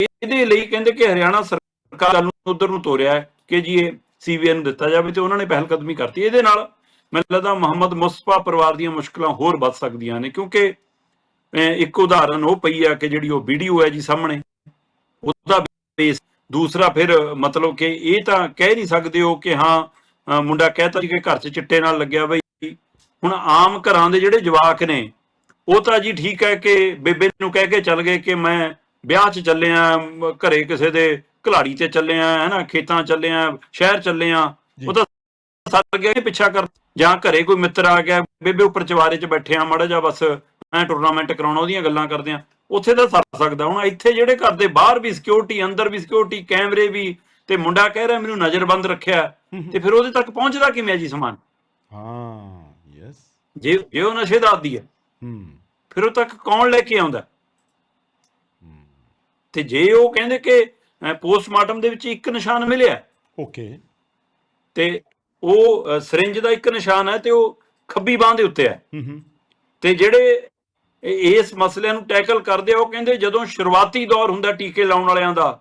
ਇਹਦੇ ਲਈ ਕਹਿੰਦੇ ਕਿ ਹਰਿਆਣਾ ਸਰਕਾਰ ਨੂੰ ਉਧਰ ਨੂੰ ਤੋਰਿਆ ਹੈ ਕਿ ਜੀ ਇਹ ਸੀਬੀਆਈ ਨੂੰ ਦਿੱਤਾ ਜਾਵੇ ਤੇ ਉਹਨਾਂ ਨੇ ਪਹਿਲ ਕਦਮੀ ਕਰਤੀ। ਇਹਦੇ ਨਾਲ ਮੈਨੂੰ ਲੱਗਦਾ ਮੁਹੰਮਦ ਮੁਸਤਫਾ ਪਰਿਵਾਰ ਦੀਆਂ ਮੁਸ਼ਕਲਾਂ ਹੋਰ ਵੱਧ ਸਕਦੀਆਂ ਨੇ ਕਿਉਂਕਿ ਇੱਕ ਉਦਾਹਰਨ ਉਹ ਪਈ ਆ ਕਿ ਜਿਹੜੀ ਉਹ ਵੀਡੀਓ ਹੈ ਜੀ ਸਾਹਮਣੇ ਉਹਦਾ ਬੇਸ ਦੂਸਰਾ ਫਿਰ ਮਤਲਬ ਕਿ ਇਹ ਤਾਂ ਕਹਿ ਨਹੀਂ ਸਕਦੇ ਹੋ ਕਿ ਹਾਂ ਮੁੰਡਾ ਕਹਿਤਾ ਜੀ ਕਿ ਘਰ 'ਚ ਚਿੱਟੇ ਨਾਲ ਲੱਗਿਆ ਬਈ ਹੁਣ ਆਮ ਘਰਾਂ ਦੇ ਜਿਹੜੇ ਜਵਾਕ ਨੇ ਉਹ ਤਾਂ ਜੀ ਠੀਕ ਹੈ ਕਿ ਬੇਬੇ ਨੂੰ ਕਹਿ ਕੇ ਚੱਲ ਗਏ ਕਿ ਮੈਂ ਵਿਆਹ 'ਚ ਚੱਲੇ ਆ ਮ- ਘਰੇ ਕਿਸੇ ਦੇ ਘਲਾੜੀ ਤੇ ਚੱਲੇ ਆ ਹੈਨਾ ਖੇਤਾਂ ਚੱਲੇ ਆ ਸ਼ਹਿਰ ਚੱਲੇ ਆ ਜੀ। ਉਹ ਤਾਂ ਸਰ ਗਿਆ ਪਿੱਛਾ ਕਰ ਜਾਂ ਘਰੇ ਕੋਈ ਮਿੱਤਰ ਆ ਗਿਆ ਬੇਬੇ ਉੱਪਰ ਚਵਾਰੇ 'ਚ ਬੈਠੇ ਆ ਮਾੜਾ ਜਿਹਾ ਬਸ ਐ ਟੂਰਨਾਮੈਂਟ ਕਰਾਉਣਾ ਉਹਦੀਆਂ ਗੱਲਾਂ ਕਰਦੇ ਆ। ਉੱਥੇ ਤਾਂ ਸਰ ਸਕਦਾ ਹੁਣ ਇੱਥੇ ਜਿਹੜੇ ਘਰ ਦੇ ਬਾਹਰ ਵੀ ਸਿਕਿਉਰਿਟੀ ਅੰਦਰ ਵੀ ਸਿਕਿਉਰਿਟੀ ਕੈਮਰੇ ਵੀ ਤੇ ਮੁੰਡਾ ਕਹਿ ਰਿਹਾ ਮੈਨੂੰ ਨਜ਼ਰਬੰਦ ਰੱਖਿਆ ਤੇ ਫਿਰ ਉਹਦੇ ਤੱਕ ਪਹੁੰਚਦਾ ਕਿਵੇਂ ਜੀ ਸਮਾਨ? ਹਾਂ ਯੈਸ ਜੇ ਜੇ ਉਹ ਨਸ਼ੇ ਦਾ ਆਦੀ ਹੈ ਹੂੰ। ਫਿਰ ਉਹ ਤੱਕ ਕੌਣ ਲੈ ਕੇ ਆਉਂਦਾ? ਤੇ ਜੇ ਉਹ ਕਹਿੰਦੇ ਕਿ ਪੋਸਟਮਾਰਟਮ ਦੇ ਵਿੱਚ ਇੱਕ ਨਿਸ਼ਾਨ ਮਿਲਿਆ ਓਕੇ। ਤੇ ਉਹ ਸਰਿੰਜ ਦਾ ਇੱਕ ਨਿਸ਼ਾਨ ਹੈ ਤੇ ਉਹ ਖੱਬੀ ਬਾਹ ਦੇ ਉੱਤੇ ਹੈ। ਤੇ ਜਿਹੜੇ ਇਸ ਮਸਲਿਆਂ ਨੂੰ ਟੈਕਲ ਕਰਦੇ ਆ ਉਹ ਕਹਿੰਦੇ ਜਦੋਂ ਸ਼ੁਰੂਆਤੀ ਦੌਰ ਹੁੰਦਾ ਟੀਕੇ ਲਾਉਣ ਵਾਲਿਆਂ ਦਾ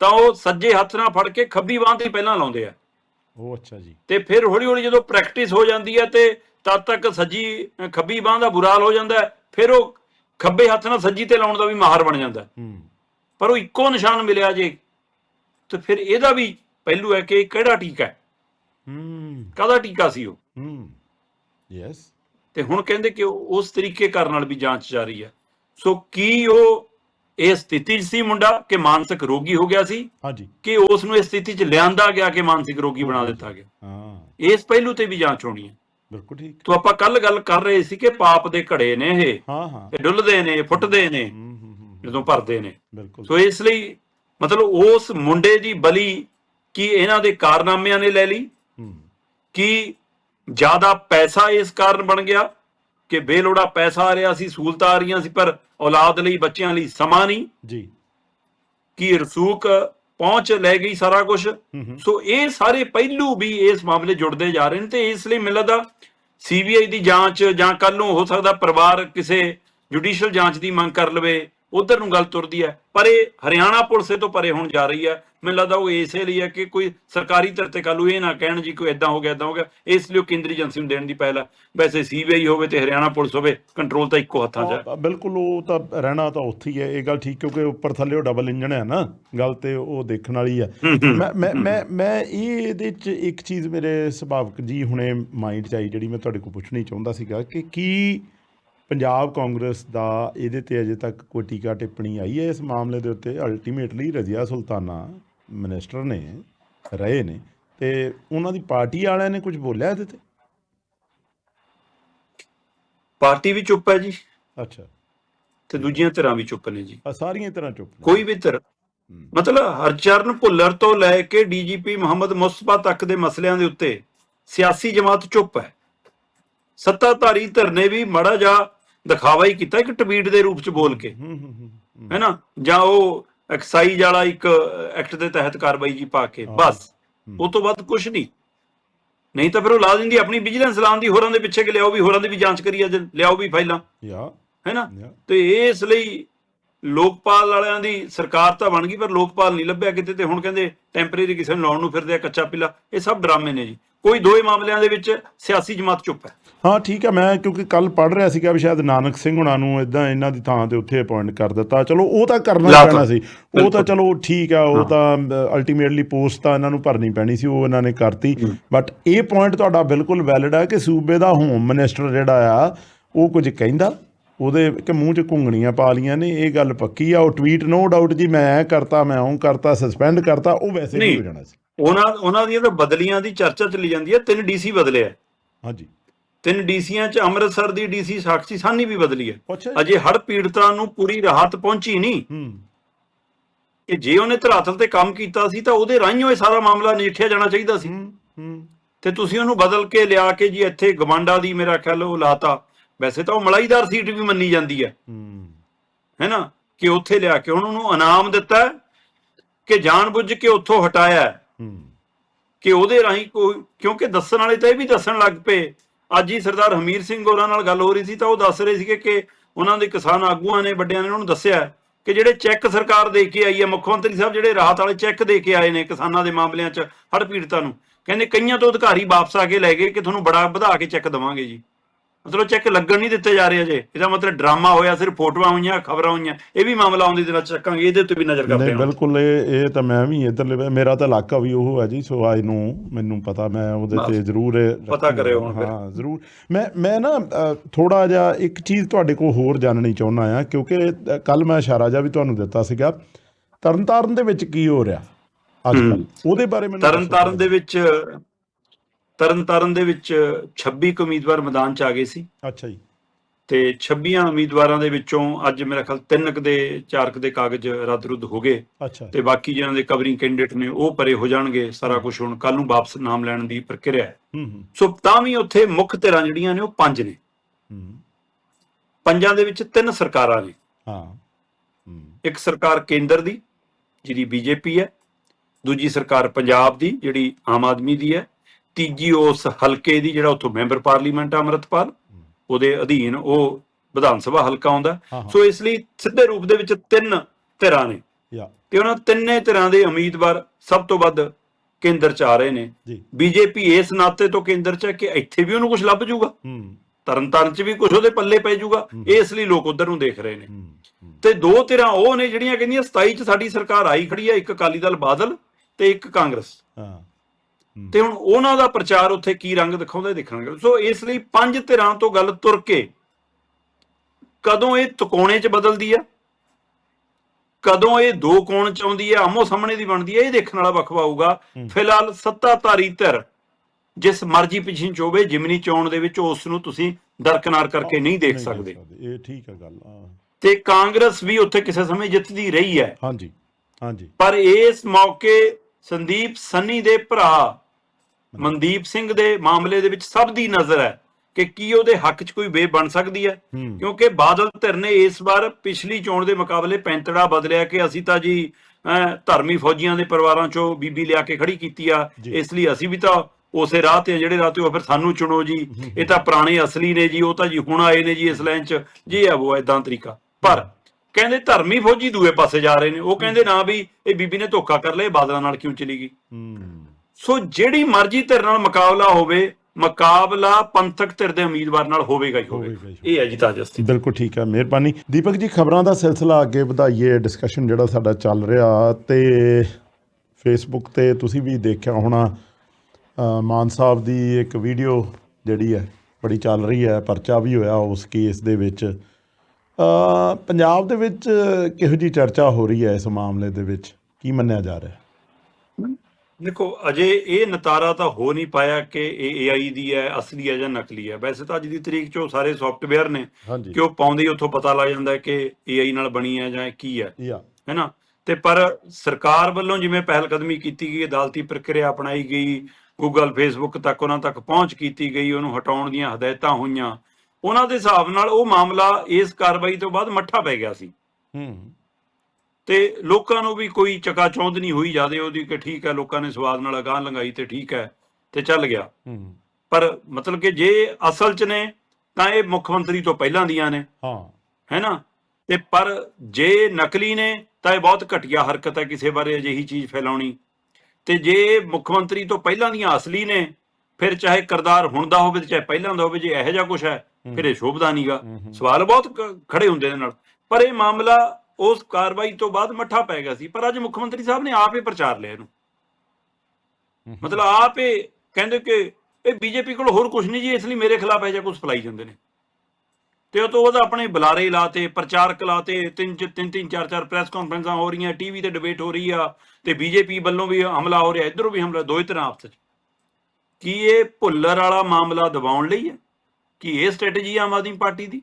ਤਾਂ ਉਹ ਸੱਜੇ ਹੱਥ ਨਾਲ ਫੜ ਕੇ ਖੱਬੀ ਬਾਹ ਤੇ ਪਹਿਲਾਂ ਲਾਉਂਦੇ ਆ। ਉਹ ਅੱਛਾ ਜੀ। ਤੇ ਫਿਰ ਹੌਲੀ ਹੌਲੀ ਜਦੋਂ ਪ੍ਰੈਕਟਿਸ ਹੋ ਜਾਂਦੀ ਹੈ ਤੇ ਤਦ ਤੱਕ ਸੱਜੀ ਖੱਬੀ ਬਾਹ ਦਾ ਬੁਰਾ ਹਾਲ ਹੋ ਜਾਂਦਾ ਫਿਰ ਉਹ ਖੱਬੇ ਹੱਥ ਨਾਲ ਸੱਜੀ ਤੇ ਲਾਉਣ ਦਾ ਵੀ ਮਾਹਰ ਬਣ ਜਾਂਦਾ ਪਰ ਉਹ ਇੱਕੋ ਨਿਸ਼ਾਨ ਮਿਲਿਆ ਜੇ ਤੇ ਫਿਰ ਇਹਦਾ ਵੀ ਪਹਿਲੂ ਹੈ ਕਿ ਇਹ ਕਿਹੜਾ ਟੀਕਾ ਹੈ? ਹੂੰ। ਕਾਹਦਾ ਟੀਕਾ ਸੀ ਉਹ? ਹੂੰ। ਯੈਸ ਤੇ ਹੁਣ ਕਹਿੰਦੇ ਕਿ ਉਸ ਤਰੀਕੇ ਕਰਨ ਨਾਲ ਵੀ ਜਾਂਚ ਜਾਰੀ ਹੈ। ਸੋ ਕੀ ਉਹ ਇਹ ਸਥਿਤੀ 'ਚ ਸੀ ਮੁੰਡਾ ਕਿ ਮਾਨਸਿਕ ਰੋਗੀ ਹੋ ਗਿਆ ਸੀ? ਹਾਂਜੀ। ਕਿ ਉਸ ਨੂੰ ਇਸ ਸਥਿਤੀ 'ਚ ਲਿਆਂਦਾ ਗਿਆ ਕਿ ਮਾਨਸਿਕ ਰੋਗੀ ਬਣਾ ਦਿੱਤਾ ਗਿਆ? ਹਾਂ। ਇਸ ਪਹਿਲੂ ਤੇ ਵੀ ਜਾਂਚ ਹੋਣੀ ਹੈ। ਬਿਲਕੁਲ ਠੀਕ। ਤੋਂ ਆਪਾਂ ਕੱਲ ਗੱਲ ਕਰ ਰਹੇ ਸੀ ਕਿ ਪਾਪ ਦੇ ਘੜੇ ਨੇ ਇਹ। ਹਾਂ ਹਾਂ। ਇਹ ਡੁੱਲਦੇ ਨੇ ਫੁੱਟਦੇ ਨੇ ਹੂੰ ਹੂੰ ਹੂੰ। ਜਦੋਂ ਭਰਦੇ ਨੇ। ਬਿਲਕੁਲ। ਸੋ ਇਸ ਲਈ ਮਤਲਬ ਉਸ ਮੁੰਡੇ ਦੀ ਬਲੀ ਕੀ ਇਹਨਾਂ ਦੇ ਕਾਰਨਾਮਿਆਂ ਨੇ ਲੈ ਲਈ? ਕਿ ਜ਼ਿਆਦਾ ਪੈਸਾ ਇਸ ਕਾਰਨ ਬਣ ਗਿਆ ਕਿ ਬੇਲੋੜਾ ਪੈਸਾ ਆ ਰਿਹਾ ਸੀ ਸਹੂਲਤਾਂ ਆ ਰਹੀਆਂ ਸੀ ਪਰ ਔਲਾਦ ਲਈ ਬੱਚਿਆਂ ਲਈ ਸਮਾਂ ਨਹੀਂ? ਜੀ। ਕਿ ਰਸੂਖ ਪਹੁੰਚ ਲੈ ਗਈ ਸਾਰਾ ਕੁਝ ਸੋ ਇਹ ਸਾਰੇ ਪਹਿਲੂ ਵੀ ਇਸ ਮਾਮਲੇ ਜੁੜਦੇ ਜਾ ਰਹੇ ਨੇ ਤੇ ਇਸ ਲਈ ਮੈਨੂੰ ਲੱਗਦਾ ਸੀਬੀਆਈ ਦੀ ਜਾਂਚ ਜਾਂ ਕੱਲ ਨੂੰ ਹੋ ਸਕਦਾ ਪਰਿਵਾਰ ਕਿਸੇ ਜੁਡੀਸ਼ੀਅਲ ਜਾਂਚ ਦੀ ਮੰਗ ਕਰ ਲਵੇ ਉਧਰ ਨੂੰ ਗੱਲ ਤੁਰਦੀ ਹੈ। ਪਰ ਇਹ ਹਰਿਆਣਾ ਪੁਲਿਸੇ ਤੋਂ ਪਰੇ ਹੁਣ ਜਾ ਰਹੀ ਹੈ। ਮੈਨੂੰ ਲੱਗਦਾ ਉਹ ਇਸੇ ਲਈ ਹੈ ਕਿ ਕੋਈ ਸਰਕਾਰੀ ਤੌਰ ਤੇ ਕੱਲ ਇਹ ਨਾ ਕਹਿਣ ਜੀ ਕੋਈ ਐਦਾਂ ਹੋ ਗਿਆ ਐਦਾਂ ਹੋ ਗਿਆ ਇਸ ਲਈ ਉਹ ਕੇਂਦਰੀ ਏਜੰਸੀ ਨੂੰ ਦੇਣ ਦੀ ਪਹਿਲ ਹੈ। ਵੈਸੇ ਸੀਬੀਆਈ ਹੋਵੇ ਤੇ ਹਰਿਆਣਾ ਪੁਲਿਸ ਹੋਵੇ ਕੰਟਰੋਲ ਤਾਂ ਇੱਕੋ ਹੱਥਾਂ 'ਚ ਹੈ। ਬਿਲਕੁਲ ਉਹ ਤਾਂ ਰਹਿਣਾ ਤਾਂ ਉੱਥੇ ਹੀ ਹੈ ਇਹ ਗੱਲ ਠੀਕ ਕਿਉਂਕਿ ਉੱਪਰ ਥੱਲੇ ਉਹ ਡਬਲ ਇੰਜਣ ਹੈ ਨਾ ਗੱਲ ਤੇ ਉਹ ਦੇਖਣ ਵਾਲੀ ਹੈ। ਮੈਂ ਮੈਂ ਮੈਂ ਮੈਂ ਇਹ ਇਹਦੇ ਚ ਇੱਕ ਚੀਜ਼ ਮੇਰੇ ਸੁਭਾਵਕ ਜੀ ਹੁਣੇ ਮਾਈਂਡ ਚ ਆਈ ਜਿਹੜੀ ਮੈਂ ਤੁਹਾਡੇ ਕੋਲ ਪੁੱਛਣੀ ਚਾਹੁੰਦਾ ਸੀਗਾ ਕਿ ਕੀ ਪੰਜਾਬ ਕਾਂਗਰਸ ਦਾ ਇਹਦੇ ਤੇ ਅਜੇ ਤੱਕ ਕੋਈ ਟੀਕਾ ਟਿੱਪਣੀ ਆਈ ਹੈ ਇਸ ਮਾਮਲੇ ਦੇ ਉੱਤੇ ਅਲਟੀਮੇਟਲੀ ਰਜ਼ੀਆ ਸੁਲਤਾਨਾ? ਮਿਨਿਸਟਰ ਨੇ ਰਹੇ ਨੇ ਤੇ ਉਹਨਾਂ ਦੀ ਪਾਰਟੀ ਵਾਲਿਆਂ ਨੇ ਕੁਝ ਬੋਲਿਆ ਇਹਦੇ ਤੇ? ਪਾਰਟੀ ਵੀ ਚੁੱਪ ਹੈ ਜੀ। ਅੱਛਾ। ਤੇ ਦੂਜੀਆਂ ਧਿਰਾਂ ਵੀ ਚੁੱਪ ਨੇ ਜੀ। ਆ ਸਾਰੀਆਂ ਤਰ੍ਹਾਂ ਚੁੱਪ ਨੇ। ਕੋਈ ਵੀ ਧਿਰ ਮਤਲਬ ਹਰਚਰਨ ਭੁੱਲਰ ਤੋਂ ਲੈ ਕੇ ਡੀਜੀਪੀ ਮੁਹੰਮਦ ਮੁਸਤਫਾ ਤੱਕ ਦੇ ਮਸਲਿਆਂ ਦੇ ਉੱਤੇ ਸਿਆਸੀ ਜਮਾਤ ਚੁੱਪ ਹੈ। ਸੱਤਾਧਾਰੀ ਧਿਰ ਨੇ ਵੀ ਮੜਾ ਜਾ ਦਿਖਾਵਾ ਹੀ ਕੀਤਾ ਇੱਕ ਟਵੀਟ ਦੇ ਰੂਪ ਚ ਬੋਲ ਕੇ। ਹੈਨਾ ਜਾਂ ਉਹ ਐਕਸਾਈਜ਼ ਵਾਲਾ ਇੱਕ ਐਕਟ ਦੇ ਤਹਿਤ ਕਾਰਵਾਈ ਜੀ ਪਾ ਕੇ। ਬਸ। ਉਹ ਤੋਂ ਵੱਧ ਕੁਝ ਨਹੀਂ। ਨਹੀਂ ਤਾਂ ਫਿਰ ਉਹ ਲਾ ਦਿੰਦੀ ਆਪਣੀ ਵਿਜੀਲੈਂਸ ਲਾਉਣ ਦੀ ਹੋਰਾਂ ਦੇ ਪਿੱਛੇ ਕਿ ਲਿਆਓ ਵੀ ਹੋਰਾਂ ਦੀ ਵੀ ਜਾਂਚ ਕਰੀ ਅੱਜ ਲਿਆਓ ਵੀ ਫਾਈਲਾਂ। ਯਾ। ਹੈਨਾ ਤੇ ਇਸ ਲਈ ਲੋਕਪਾਲ ਵਾਲਿਆਂ ਦੀ ਸਰਕਾਰ ਤਾਂ ਬਣ ਗਈ ਪਰ ਲੋਕਪਾਲ ਨਹੀਂ ਲੱਭਿਆ ਕਿਤੇ ਤੇ ਹੁਣ ਕਹਿੰਦੇ ਟੈਂਪਰੇਰੀ ਕਿਸੇ ਨੂੰ ਲਾਉਣ ਨੂੰ ਫਿਰਦੇ ਆ ਕੱਚਾ ਪਿੱਲਾ। ਇਹ ਸਭ ਡਰਾਮੇ ਨੇ ਜੀ। ਕੋਈ ਦੋਏ ਮਾਮਲਿਆਂ ਦੇ ਵਿੱਚ ਸਿਆਸੀ ਜਮਾਤ ਚੁੱਪ ਹੈ ਹਾਂ ਠੀਕ ਹੈ ਮੈਂ ਕਿਉਂਕਿ ਕੱਲ ਪੜ ਰਿਹਾ ਸੀਗਾ ਵੀ ਸ਼ਾਇਦ ਨਾਨਕ ਸਿੰਘ ਹੁਣਾਂ ਨੂੰ ਇਦਾਂ ਇਹਨਾਂ ਦੀ ਥਾਂ ਤੇ ਉੱਥੇ ਅਪਾਇੰਟ ਕਰ ਦਿੱਤਾ ਚਲੋ ਉਹ ਤਾਂ ਕਰਨਾ। ਪੈਣਾ ਸੀ ਉਹ ਤਾਂ। ਚਲੋ ਠੀਕ ਆ ਉਹ ਤਾਂ ਅਲਟੀਮੇਟਲੀ ਪੋਸਟ ਤਾਂ ਇਹਨਾਂ ਨੂੰ ਭਰਨੀ ਪੈਣੀ ਸੀ ਉਹ ਇਹਨਾਂ ਨੇ ਕਰਤੀ ਬਟ ਇਹ ਪੁਆਇੰਟ ਤੁਹਾਡਾ ਬਿਲਕੁਲ ਵੈਲਿਡ ਹੈ ਕਿ ਸੂਬੇ ਦਾ ਹੋਮ ਮਿਨਿਸਟਰ ਜਿਹੜਾ ਆ ਉਹ ਕੁਝ ਕਹਿੰਦਾ ਉਹਦੇ ਕਿ ਮੂੰਹ 'ਚ ਘੁੰਗਣੀਆਂ ਪਾ ਲੀਆਂ ਨੇ ਇਹ ਗੱਲ ਪੱਕੀ ਆ ਉਹ ਟਵੀਟ ਨੋ ਡਾਊਟ ਜੀ ਮੈਂ ਕਰਤਾ ਮੈਂ ਉਹ ਕਰਤਾ ਸਸਪੈਂਡ ਕਰਤਾ ਉਹ ਵੈਸੇ ਨਹੀਂ। ਹੋ ਜਾਣਾ ਸੀ ਉਹਨਾਂ ਉਹਨਾਂ ਦੀਆਂ ਤਾਂ ਬਦਲੀਆਂ ਦੀ ਚਰਚਾ ਚੱਲੀ ਜਾਂਦੀ ਹੈ ਤਿੰਨ ਡੀਸੀ ਬਦਲੇ ਆ। ਹਾਂਜੀ। ਤਿੰਨ ਡੀਸੀਆਂ ਚ ਅੰਮ੍ਰਿਤਸਰ ਦੀ ਡੀਸੀ ਸਾਕਸ਼ੀ ਸਾਨੀ ਵੀ ਬਦਲੀ ਹੈ। ਅਜੇ ਹੜ ਪੀੜਤਾਂ ਨੂੰ ਪੂਰੀ ਰਾਹਤ ਪਹੁੰਚੀ ਨਹੀਂ। ਹੂੰ। ਕਿ ਜੇ ਉਹਨੇ ਧਰਾਤਲ ਤੇ ਕੰਮ ਕੀਤਾ ਸੀ ਤਾਂ ਉਹਦੇ ਰਾਹੀਂ ਇਹ ਸਾਰਾ ਮਾਮਲਾ ਨਜਿੱਠਿਆ ਜਾਣਾ ਚਾਹੀਦਾ ਸੀ। ਹੂੰ ਤੇ ਤੁਸੀਂ ਉਹਨੂੰ ਬਦਲ ਕੇ ਲਿਆ ਕੇ ਜੀ ਇੱਥੇ ਗਵਾਂਡਾ ਦੀ ਮੇਰਾ ਖਿਆਲ ਉਹ ਲਾਤਾ। ਵੈਸੇ ਤਾਂ ਉਹ ਮਲਾਈਦਾਰ ਸੀਟ ਵੀ ਮੰਨੀ ਜਾਂਦੀ ਹੈ। ਹੂੰ। ਹੈਨਾ ਕਿ ਉੱਥੇ ਲਿਆ ਕੇ ਉਹਨੂੰ ਇਨਾਮ ਦਿੱਤਾ ਕਿ ਜਾਣਬੁੱਝ ਕੇ ਉੱਥੋਂ ਹਟਾਇਆ ਕਿ ਉਹਦੇ ਰਾਹੀਂ ਕੋਈ, ਕਿਉਂਕਿ ਦੱਸਣ ਵਾਲੇ ਤਾਂ ਇਹ ਵੀ ਦੱਸਣ ਲੱਗ ਪਏ। ਅੱਜ ਹੀ ਸਰਦਾਰ ਹਮੀਰ ਸਿੰਘ ਹੋਰਾਂ ਨਾਲ ਗੱਲ ਹੋ ਰਹੀ ਸੀ ਤਾਂ ਉਹ ਦੱਸ ਰਹੇ ਸੀਗੇ ਕਿ ਉਹਨਾਂ ਦੇ ਕਿਸਾਨ ਆਗੂਆਂ ਨੇ ਵੱਡਿਆਂ ਨੇ ਉਹਨਾਂ ਨੂੰ ਦੱਸਿਆ ਕਿ ਜਿਹੜੇ ਚੈੱਕ ਸਰਕਾਰ ਦੇ ਕੇ ਆਈ ਹੈ, ਮੁੱਖ ਮੰਤਰੀ ਸਾਹਿਬ ਜਿਹੜੇ ਰਾਹਤ ਵਾਲੇ ਚੈੱਕ ਦੇ ਕੇ ਆਏ ਨੇ ਕਿਸਾਨਾਂ ਦੇ ਮਾਮਲਿਆਂ 'ਚ ਹੜ੍ਹ ਪੀੜਤਾਂ ਨੂੰ। ਕਹਿੰਦੇ ਕਈਆਂ ਤੋਂ ਅਧਿਕਾਰੀ ਵਾਪਸ ਆ ਕੇ ਲੈ ਗਏ ਕਿ ਤੁਹਾਨੂੰ ਬੜਾ ਵਧਾ ਕੇ ਚੈੱਕ ਦਵਾਂਗੇ ਜੀ। ਮਤਲਬ ਚੈੱਕ ਲੱਗਣ ਨਹੀਂ ਦਿੱਤੇ ਜਾ ਰਹੇ ਅਜੇ ਇਹਦਾ ਮਤਲਬ ਡਰਾਮਾ ਹੋਇਆ ਸਿਰਫ ਫੋਟੋਆਂ ਹੋਈਆਂ ਖਬਰਾਂ ਹੋਈਆਂ ਇਹ ਵੀ ਮਾਮਲਾ ਆਉਂਦੀ ਦਿਨਾਂ ਚੱਕਾਂਗੇ ਇਹਦੇ ਉੱਤੇ ਵੀ ਨਜ਼ਰ ਕਰਦੇ ਹਾਂ ਬਿਲਕੁਲ ਇਹ ਇਹ ਤਾਂ ਮੈਂ ਵੀ ਇੱਧਰਲੇ ਮੇਰਾ ਤਾਂ ਇਲਾਕਾ ਵੀ ਉਹ ਹੈ ਜੀ ਸੋ ਆਈ ਨੂੰ ਮੈਨੂੰ ਪਤਾ ਮੈਂ ਉਹਦੇ ਤੇ। ਜ਼ਰੂਰ ਪਤਾ। ਕਰਿਓ ਹੁਣ। ਹਾਂ ਜ਼ਰੂਰ ਮੈਂ ਮੈਂ ਨਾ ਥੋੜਾ ਜਿਹਾ ਇੱਕ ਚੀਜ਼ ਤੁਹਾਡੇ ਕੋਲ ਹੋਰ ਜਾਣਨੀ ਚਾਹੁੰਦਾ ਆ ਕਿਉਂਕਿ ਕੱਲ ਮੈਂ ਇਸ਼ਾਰਾ ਜਿਹਾ ਵੀ ਤੁਹਾਨੂੰ ਦਿੱਤਾ ਸੀਗਾ ਤਰਨਤਾਰਨ ਦੇ ਵਿੱਚ ਕੀ ਹੋ ਰਿਹਾ ਅੱਜ ਕੱਲ। ਉਹਦੇ ਬਾਰੇ ਮੈਨੂੰ ਤਰਨ ਦੱਸੋ ਤਾਰਨ ਦੇ ਵਿੱਚ ਤਰਨ ਤਾਰਨ ਦੇ ਵਿੱਚ 26 ਕੁ ਉਮੀਦਵਾਰ ਮੈਦਾਨ 'ਚ ਆ ਗਏ ਸੀ। ਅੱਛਾ ਜੀ। ਤੇ 26 ਉਮੀਦਵਾਰਾਂ ਦੇ ਵਿੱਚੋਂ ਅੱਜ ਮੇਰਾ ਖਿਆਲ ਤਿੰਨ ਕੁ ਦੇ ਚਾਰ ਕੁ ਦੇ ਕਾਗਜ਼ ਰੱਦ ਰੁੱਦ ਹੋ ਗਏ। ਅੱਛਾ। ਤੇ ਬਾਕੀ ਜਿਹਨਾਂ ਦੇ ਕਵਰਿੰਗ ਕੈਂਡੀਡੇਟ ਨੇ ਉਹ ਪਰੇ ਹੋ ਜਾਣਗੇ ਸਾਰਾ ਕੁਝ ਹੁਣ ਕੱਲ ਨੂੰ ਵਾਪਸ ਨਾਮ ਲੈਣ ਦੀ ਪ੍ਰਕਿਰਿਆ ਹੈ। ਹੂੰ ਹੂੰ। ਸੋ ਤਾਂ ਵੀ ਉੱਥੇ ਮੁੱਖ ਧਿਰਾਂ ਜਿਹੜੀਆਂ ਨੇ ਉਹ ਪੰਜ ਨੇ। ਹੂੰ। ਪੰਜਾਂ ਦੇ ਵਿੱਚ ਤਿੰਨ ਸਰਕਾਰਾਂ ਨੇ। ਹੂੰ। ਇੱਕ ਸਰਕਾਰ ਕੇਂਦਰ ਦੀ ਜਿਹੜੀ ਬੀਜੇਪੀ ਹੈ। ਦੂਜੀ ਸਰਕਾਰ ਪੰਜਾਬ ਦੀ ਜਿਹੜੀ ਆਮ ਆਦਮੀ ਦੀ ਹੈ। ਤੀਜੀ ਉਸ ਹਲਕੇ ਦੀ ਜਿਹੜਾ ਉੱਥੋਂ ਮੈਂਬਰ ਪਾਰਲੀਮੈਂਟ ਆ ਅੰਮ੍ਰਿਤਪਾਲ ਉਹਦੇ ਅਧੀਨ ਉਹ ਵਿਧਾਨ ਸਭਾ ਹਲਕਾ ਆਉਂਦਾ। ਸੋ ਇਸ ਲਈ ਸਿੱਧੇ ਰੂਪ ਦੇ ਵਿੱਚ ਤਿੰਨ ਧਿਰਾਂ ਨੇ। ਤੇ ਉਹਨਾਂ ਤਿੰਨੇ ਧਿਰਾਂ ਦੇ ਉਮੀਦਵਾਰ ਸਭ ਤੋਂ ਵੱਧ ਕੇਂਦਰ 'ਚ ਆ ਰਹੇ ਨੇ। ਜੀ। ਬੀਜੇਪੀ ਇਸ ਨਾਤੇ ਤੋਂ ਕੇਂਦਰ 'ਚ ਹੈ ਕਿ ਇੱਥੇ ਵੀ ਉਹਨੂੰ ਕੁਝ ਲੱਭ ਜਾਊਗਾ ਹੂੰ। ਤਰਨਤਾਰਨ 'ਚ ਵੀ ਕੁਝ ਉਹਦੇ ਪੱਲੇ ਪੈ ਜਾਊਗਾ ਇਸ ਲਈ ਲੋਕ ਉਧਰ ਨੂੰ ਦੇਖ ਰਹੇ ਨੇ। ਤੇ ਦੋ ਧਿਰਾਂ ਉਹ ਨੇ ਜਿਹੜੀਆਂ ਕਹਿੰਦੀਆਂ 27 'ਚ ਸਾਡੀ ਸਰਕਾਰ ਆਈ ਖੜੀ ਹੈ ਇੱਕ ਅਕਾਲੀ ਦਲ ਬਾਦਲ ਤੇ ਇੱਕ ਕਾਂਗਰਸ। ਹਾਂ। ਤੇ ਹੁਣ ਉਹਨਾਂ ਦਾ ਪ੍ਰਚਾਰ ਉੱਥੇ ਕੀ ਰੰਗ ਦਿਖਾਉਂਦਾ ਦੇਖਣਗੇ। ਸੋ ਇਸ ਲਈ ਪੰਜ ਧਿਰਾਂ ਤੋਂ ਗੱਲ ਤੁਰ ਕੇ ਕਦੋਂ ਇਹ ਤਕੋਣੇ 'ਚ ਬਦਲਦੀ ਆ ਕਦੋਂ ਇਹ ਦੋ ਕੋਣ 'ਚ ਆਉਂਦੀ ਹੈ ਆਮੋ ਸਾਹਮਣੇ ਦੀ ਬਣਦੀ ਹੈ ਇਹ ਦੇਖਣ ਵਾਲਾ ਵਕਫਾ ਹੋਊਗਾ। ਫਿਲਹਾਲ ਸੱਤਾਧਾਰੀ ਧਿਰ ਜਿਸ ਮਰਜ਼ੀ 'ਚ ਹੋਵੇ ਜਿਮਨੀ ਚੋਣ ਦੇ ਵਿੱਚ ਉਸ ਨੂੰ ਤੁਸੀਂ ਦਰਕਨਾਰ ਕਰਕੇ ਨਹੀਂ ਦੇਖ ਸਕਦੇ। ਇਹ ਠੀਕ ਹੈ ਗੱਲ। ਤੇ ਕਾਂਗਰਸ ਵੀ ਉੱਥੇ ਕਿਸੇ ਸਮੇਂ ਜਿੱਤਦੀ ਰਹੀ ਹੈ। ਹਾਂਜੀ ਹਾਂਜੀ। ਪਰ ਇਸ ਮੌਕੇ ਸੰਦੀਪ ਸੰਨੀ ਦੇ ਭਰਾ। ਮਨਦੀਪ ਸਿੰਘ ਦੇ ਮਾਮਲੇ ਦੇ ਵਿੱਚ ਸਭ ਦੀ ਨਜ਼ਰ ਹੈ ਕਿ ਕੀ ਉਹਦੇ ਹੱਕ 'ਚ ਕੋਈ ਵੇ ਬਣ ਸਕਦੀ ਹੈ। ਕਿਉਂਕਿ ਬਾਦਲ ਧਿਰ ਨੇ ਇਸ ਵਾਰ ਪਿਛਲੀ ਚੋਣ ਦੇ ਮੁਕਾਬਲੇ ਪੈਂਤੜਾ ਬਦਲਿਆ ਕਿ ਅਸੀਂ ਤਾਂ ਜੀ ਧਰਮੀ ਫੌਜੀਆਂ ਦੇ ਪਰਿਵਾਰਾਂ 'ਚੋਂ ਬੀਬੀ ਲਿਆ ਕੇ ਖੜੀ ਕੀਤੀ ਆ। ਇਸ ਲਈ ਅਸੀਂ ਵੀ ਤਾਂ ਉਸੇ ਰਾਹ ਤੇ ਜਿਹੜੇ ਰਾਹ ਤੇ ਉਹ ਫਿਰ ਸਾਨੂੰ ਚੁਣੋ ਜੀ। ਇਹ ਤਾਂ ਪੁਰਾਣੇ ਅਸਲੀ ਨੇ ਜੀ ਉਹ ਤਾਂ ਜੀ ਹੁਣ ਆਏ ਨੇ ਜੀ ਇਸ ਲਾਈਨ 'ਚ। ਜੀ ਆ ਉਹ ਇਦਾਂ ਤਰੀਕਾ। ਪਰ ਕਹਿੰਦੇ ਧਰਮੀ ਫੌਜੀ ਦੂਏ ਪਾਸੇ ਜਾ ਰਹੇ ਨੇ। ਉਹ ਕਹਿੰਦੇ ਨਾ ਵੀ ਇਹ ਬੀਬੀ ਨੇ ਧੋਖਾ ਕਰ ਲਿਆ ਬਾਦਲਾਂ ਨਾਲ ਕਿਉਂ ਚਲੀ ਗਈ? ਹੂੰ। ਸੋ ਜਿਹੜੀ ਮਰਜ਼ੀ ਧਿਰ ਨਾਲ ਮੁਕਾਬਲਾ ਹੋਵੇ ਮੁਕਾਬਲਾ ਪੰਥਕ ਧਿਰ ਦੇ ਉਮੀਦਵਾਰ ਨਾਲ ਹੋਵੇਗਾ ਹੀ ਹੋਵੇਗਾ। ਇਹ ਹੈ ਜੀ ਤਾਜਸਤੀ ਬਿਲਕੁਲ ਠੀਕ ਹੈ ਮਿਹਰਬਾਨੀ। ਦੀਪਕ ਜੀ ਖਬਰਾਂ ਦਾ ਸਿਲਸਿਲਾ ਅੱਗੇ ਵਧਾਈਏ। ਡਿਸਕਸ਼ਨ ਜਿਹੜਾ ਸਾਡਾ ਚੱਲ ਰਿਹਾ ਤੇ ਫੇਸਬੁੱਕ ਤੇ ਤੁਸੀਂ ਵੀ ਦੇਖਿਆ ਹੋਣਾ ਮਾਨ ਸਾਹਿਬ ਦੀ ਇੱਕ ਵੀਡੀਓ ਜਿਹੜੀ ਹੈ ਬੜੀ ਚੱਲ ਰਹੀ ਹੈ ਪਰਚਾ ਵੀ ਹੋਇਆ ਉਸ ਕੇਸ ਦੇ ਵਿੱਚ। ਪੰਜਾਬ ਦੇ ਵਿੱਚ ਕਿਹੋ ਜੀ ਚਰਚਾ ਹੋ ਰਹੀ ਹੈ ਇਸ ਮਾਮਲੇ ਦੇ ਵਿੱਚ? ਕੀ ਮੰਨਿਆ ਜਾ ਰਿਹਾ ਹੈ? ਦੇਖੋ ਅਜੇ ਇਹ ਨਤਾਰਾ ਤਾਂ ਹੋ ਨਹੀਂ ਪਾਇਆ ਕਿ ਇਹ AI ਦੀ ਹੈ ਅਸਲੀ ਹੈ ਜਾਂ ਨਕਲੀ ਹੈ। ਵੈਸੇ ਤਾਂ ਅੱਜ ਦੀ ਤਰੀਕ 'ਚ ਉਹ ਸਾਰੇ ਸੌਫਟਵੇਅਰ ਨੇ ਕਿ ਉਹ ਪਾਉਂਦੇ ਹੀ ਉੱਥੋਂ ਪਤਾ ਲੱਗ ਜਾਂਦਾ ਹੈ ਕਿ AI ਨਾਲ ਬਣੀ ਹੈ ਜਾਂ ਇਹ ਕੀ ਹੈ। ਹੈਨਾ ਤੇ ਪਰ ਸਰਕਾਰ ਵੱਲੋਂ ਜਿਵੇਂ ਪਹਿਲ ਕਦਮੀ ਕੀਤੀ ਗਈ ਅਦਾਲਤੀ ਪ੍ਰਕਿਰਿਆ ਅਪਣਾਈ ਗਈ ਗੂਗਲ ਫੇਸਬੁੱਕ ਤੱਕ ਉਹਨਾਂ ਤੱਕ ਪਹੁੰਚ ਕੀਤੀ ਗਈ ਉਹਨੂੰ ਹਟਾਉਣ ਦੀਆਂ ਹਦਾਇਤਾਂ ਹੋਈਆਂ। ਉਹਨਾਂ ਦੇ ਹਿਸਾਬ ਨਾਲ ਉਹ ਮਾਮਲਾ ਇਸ ਕਾਰਵਾਈ ਤੋਂ ਬਾਅਦ ਮੱਠਾ ਪੈ ਗਿਆ ਸੀ। ਹੂੰ। ਤੇ ਲੋਕਾਂ ਨੂੰ ਵੀ ਕੋਈ ਚਕਾ ਚੌਂਦ ਨਹੀਂ ਹੋਈ ਜਾਦੇ ਉਹਦੀ ਕਿ ਠੀਕ ਹੈ ਲੋਕਾਂ ਨੇ ਸਵਾਦ ਨਾਲ ਅਗਾਹ ਲੰਗਾਈ ਤੇ ਠੀਕ ਹੈ ਤੇ ਚੱਲ ਗਿਆ। ਹੂੰ। ਪਰ ਮਤਲਬ ਕਿ ਜੇ ਅਸਲ 'ਚ ਨੇ ਤਾਂ ਇਹ ਮੁੱਖ ਮੰਤਰੀ ਤੋਂ ਪਹਿਲਾਂ ਦੀਆਂ ਨੇ। ਹਾਂ। ਹੈਨਾ ਤੇ ਪਰ ਜੇ ਨਕਲੀ ਨੇ ਤਾਂ ਇਹ ਬਹੁਤ ਘਟੀਆ ਹਰਕਤ ਹੈ ਕਿਸੇ ਬਾਰੇ ਅਜਿਹੀ ਚੀਜ਼ ਫੈਲਾਉਣੀ। ਤੇ ਜੇ ਮੁੱਖ ਮੰਤਰੀ ਤੋਂ ਪਹਿਲਾਂ ਦੀਆਂ ਅਸਲੀ ਨੇ ਫਿਰ ਚਾਹੇ ਕਰਦਾਰ ਹੁਣ ਦਾ ਹੋਵੇ ਚਾਹੇ ਪਹਿਲਾਂ ਦਾ ਹੋਵੇ ਜੇ ਇਹੋ ਜਿਹਾ ਕੁਝ ਹੈ ਫਿਰ ਇਹ ਸ਼ੋਭਦਾ ਨਹੀਂਗਾ ਸਵਾਲ ਬਹੁਤ ਖੜੇ ਹੁੰਦੇ ਨੇ ਨਾਲ। ਪਰ ਇਹ ਮਾਮਲਾ ਉਸ ਕਾਰਵਾਈ ਤੋਂ ਬਾਅਦ ਮੱਠਾ ਪੈ ਗਿਆ ਸੀ। ਪਰ ਅੱਜ ਮੁੱਖ ਮੰਤਰੀ ਸਾਹਿਬ ਨੇ ਆਪ ਹੀ ਪ੍ਰਚਾਰ ਲਿਆ ਇਹਨੂੰ। ਮਤਲਬ ਆਪ ਇਹ ਕਹਿੰਦੇ ਕਿ ਇਹ ਬੀਜੇਪੀ ਕੋਲ ਹੋਰ ਕੁਝ ਨਹੀਂ ਜੀ ਇਸ ਲਈ ਮੇਰੇ ਖਿਲਾਫ ਇਹ ਜਿਹਾ ਕੁਝ ਫਲਾਈ ਜਾਂਦੇ ਨੇ। ਤੇ ਉਹ ਤੋਂ ਬਾਅਦ ਆਪਣੇ ਬੁਲਾਰੇ ਲਾਤੇ ਪ੍ਰਚਾਰਕ ਲਾਤੇ ਤਿੰਨ ਚ- ਤਿੰਨ ਤਿੰਨ ਚਾਰ ਚਾਰ ਪ੍ਰੈਸ ਕਾਨਫਰੰਸਾਂ ਹੋ ਰਹੀਆਂ ਟੀਵੀ ਤੇ ਡਿਬੇਟ ਹੋ ਰਹੀ ਆ ਤੇ ਬੀਜੇਪੀ ਵੱਲੋਂ ਵੀ ਹਮਲਾ ਹੋ ਰਿਹਾ ਇਧਰੋਂ ਵੀ ਹਮਲਾ ਦੋਏ ਤਰ੍ਹਾਂ ਆਪਸ ਵਿੱਚ ਕੀ ਇਹ ਭੁੱਲਰ ਵਾਲਾ ਮਾਮਲਾ ਦਬਾਉਣ ਲਈ ਹੈ? ਕੀ ਇਹ ਸਟ੍ਰੈਟਜੀ ਆਮ ਆਦਮੀ ਪਾਰਟੀ ਦੀ?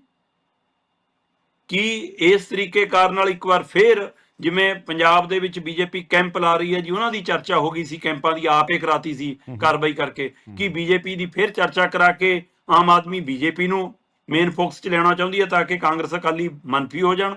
ਕੀ ਇਸ ਤਰੀਕੇ ਕਾਰ ਨਾਲ ਇੱਕ ਵਾਰ ਫੇਰ ਜਿਵੇਂ ਪੰਜਾਬ ਦੇ ਵਿੱਚ ਬੀਜੇਪੀ ਕੈਂਪ ਲਾ ਰਹੀ ਹੈ ਜੀ ਉਹਨਾਂ ਦੀ ਚਰਚਾ ਹੋ ਗਈ ਸੀ ਕੈਂਪਾਂ ਦੀ ਆਪੇ ਕਰਾਤੀ ਸੀ ਕਾਰਵਾਈ ਕਰਕੇ ਕੀ ਬੀਜੇਪੀ ਦੀ ਫੇਰ ਚਰਚਾ ਕਰਾ ਕੇ ਆਮ ਆਦਮੀ ਬੀਜੇਪੀ ਨੂੰ ਮੇਨ ਫੋਕਸ 'ਚ ਲਿਆਉਣਾ ਚਾਹੁੰਦੀ ਹੈ ਤਾਂ ਕਿ ਕਾਂਗਰਸ ਅਕਾਲੀ ਮੰਨਫੀ ਹੋ ਜਾਣ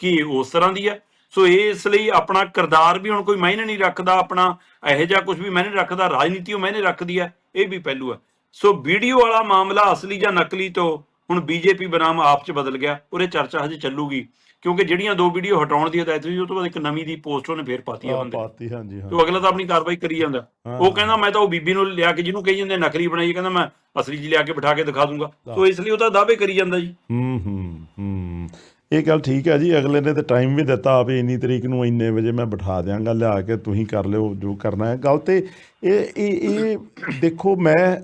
ਕੀ ਉਸ ਤਰ੍ਹਾਂ ਦੀ ਹੈ। ਸੋ ਇਸ ਲਈ ਆਪਣਾ ਕਿਰਦਾਰ ਵੀ ਹੁਣ ਕੋਈ ਮਾਇਨੇ ਨਹੀਂ ਰੱਖਦਾ ਆਪਣਾ ਇਹੋ ਜਿਹਾ ਕੁਝ ਵੀ ਮਾਇਨੇ ਰੱਖਦਾ ਰਾਜਨੀਤੀ ਉਹ ਮਾਇਨੇ ਰੱਖਦੀ ਹੈ ਇਹ ਵੀ ਪਹਿਲੂ ਹੈ। ਸੋ ਵੀਡੀਓ ਵਾਲਾ ਮਾਮਲਾ ਅਸਲੀ ਜਾਂ ਨਕਲੀ ਤੋਂ ਹੁਣ ਬੀਜੇਪੀ ਬਨਾਮ ਆਪ 'ਚ ਬਦਲ ਗਿਆ ਉਹਦੇ ਚਰਚਾ ਹਜੇ ਚੱਲੂਗੀ ਕਿਉਂਕਿ ਜਿਹੜੀਆਂ ਦੋ ਵੀਡੀਓ ਹਟਾਉਣ ਦੀ ਹਦਾਇਤ ਸੀ ਉਹ ਤੋਂ ਬਾਅਦ ਇੱਕ ਨਵੀਂ ਦੀ ਪੋਸਟ ਉਹਨੇ ਫੇਰ ਪਾਤੀ ਆ ਬੰਦੇ। ਪਾਤੀ ਹਾਂਜੀ ਹਾਂ। ਤੇ ਅਗਲਾ ਤਾਂ ਆਪਣੀ ਕਾਰਵਾਈ ਕਰੀ ਜਾਂਦਾ। ਉਹ ਕਹਿੰਦਾ ਮੈਂ ਤਾਂ ਉਹ ਬੀਬੀ ਨੂੰ ਲਿਆ ਕੇ ਜਿਹਨੂੰ ਕਹੀ ਜਾਂਦੇ ਨਕਲੀ ਬਣਾਈ ਕਹਿੰਦਾ ਮੈਂ ਅਸਲੀ ਜੀ ਲਿਆ ਕੇ ਬਿਠਾ ਕੇ ਦਿਖਾ ਦੂੰਗਾ। ਸੋ ਇਸ ਲਈ ਉਹ ਤਾਂ ਦਾਅਵੇ ਕਰੀ ਜਾਂਦਾ ਜੀ। ਹੂੰ ਹੂੰ ਹੂੰ। ਇਹ ਗੱਲ ਠੀਕ ਹੈ ਜੀ ਅਗਲੇ ਨੇ ਤੇ ਟਾਈਮ ਵੀ ਦਿੱਤਾ ਵੀ ਇੰਨੀ ਤਰੀਕ ਨੂੰ ਇੰਨੇ ਵਜੇ ਮੈਂ ਬਿਠਾ ਦਿਆਂਗਾ ਲਿਆ ਕੇ ਤੁਸੀਂ ਕਰ ਲਿਓ ਜੋ ਕਰਨਾ ਹੈ। ਗੱਲ ਤੇ ਇਹ ਇਹ ਦੇਖੋ ਮੈਂ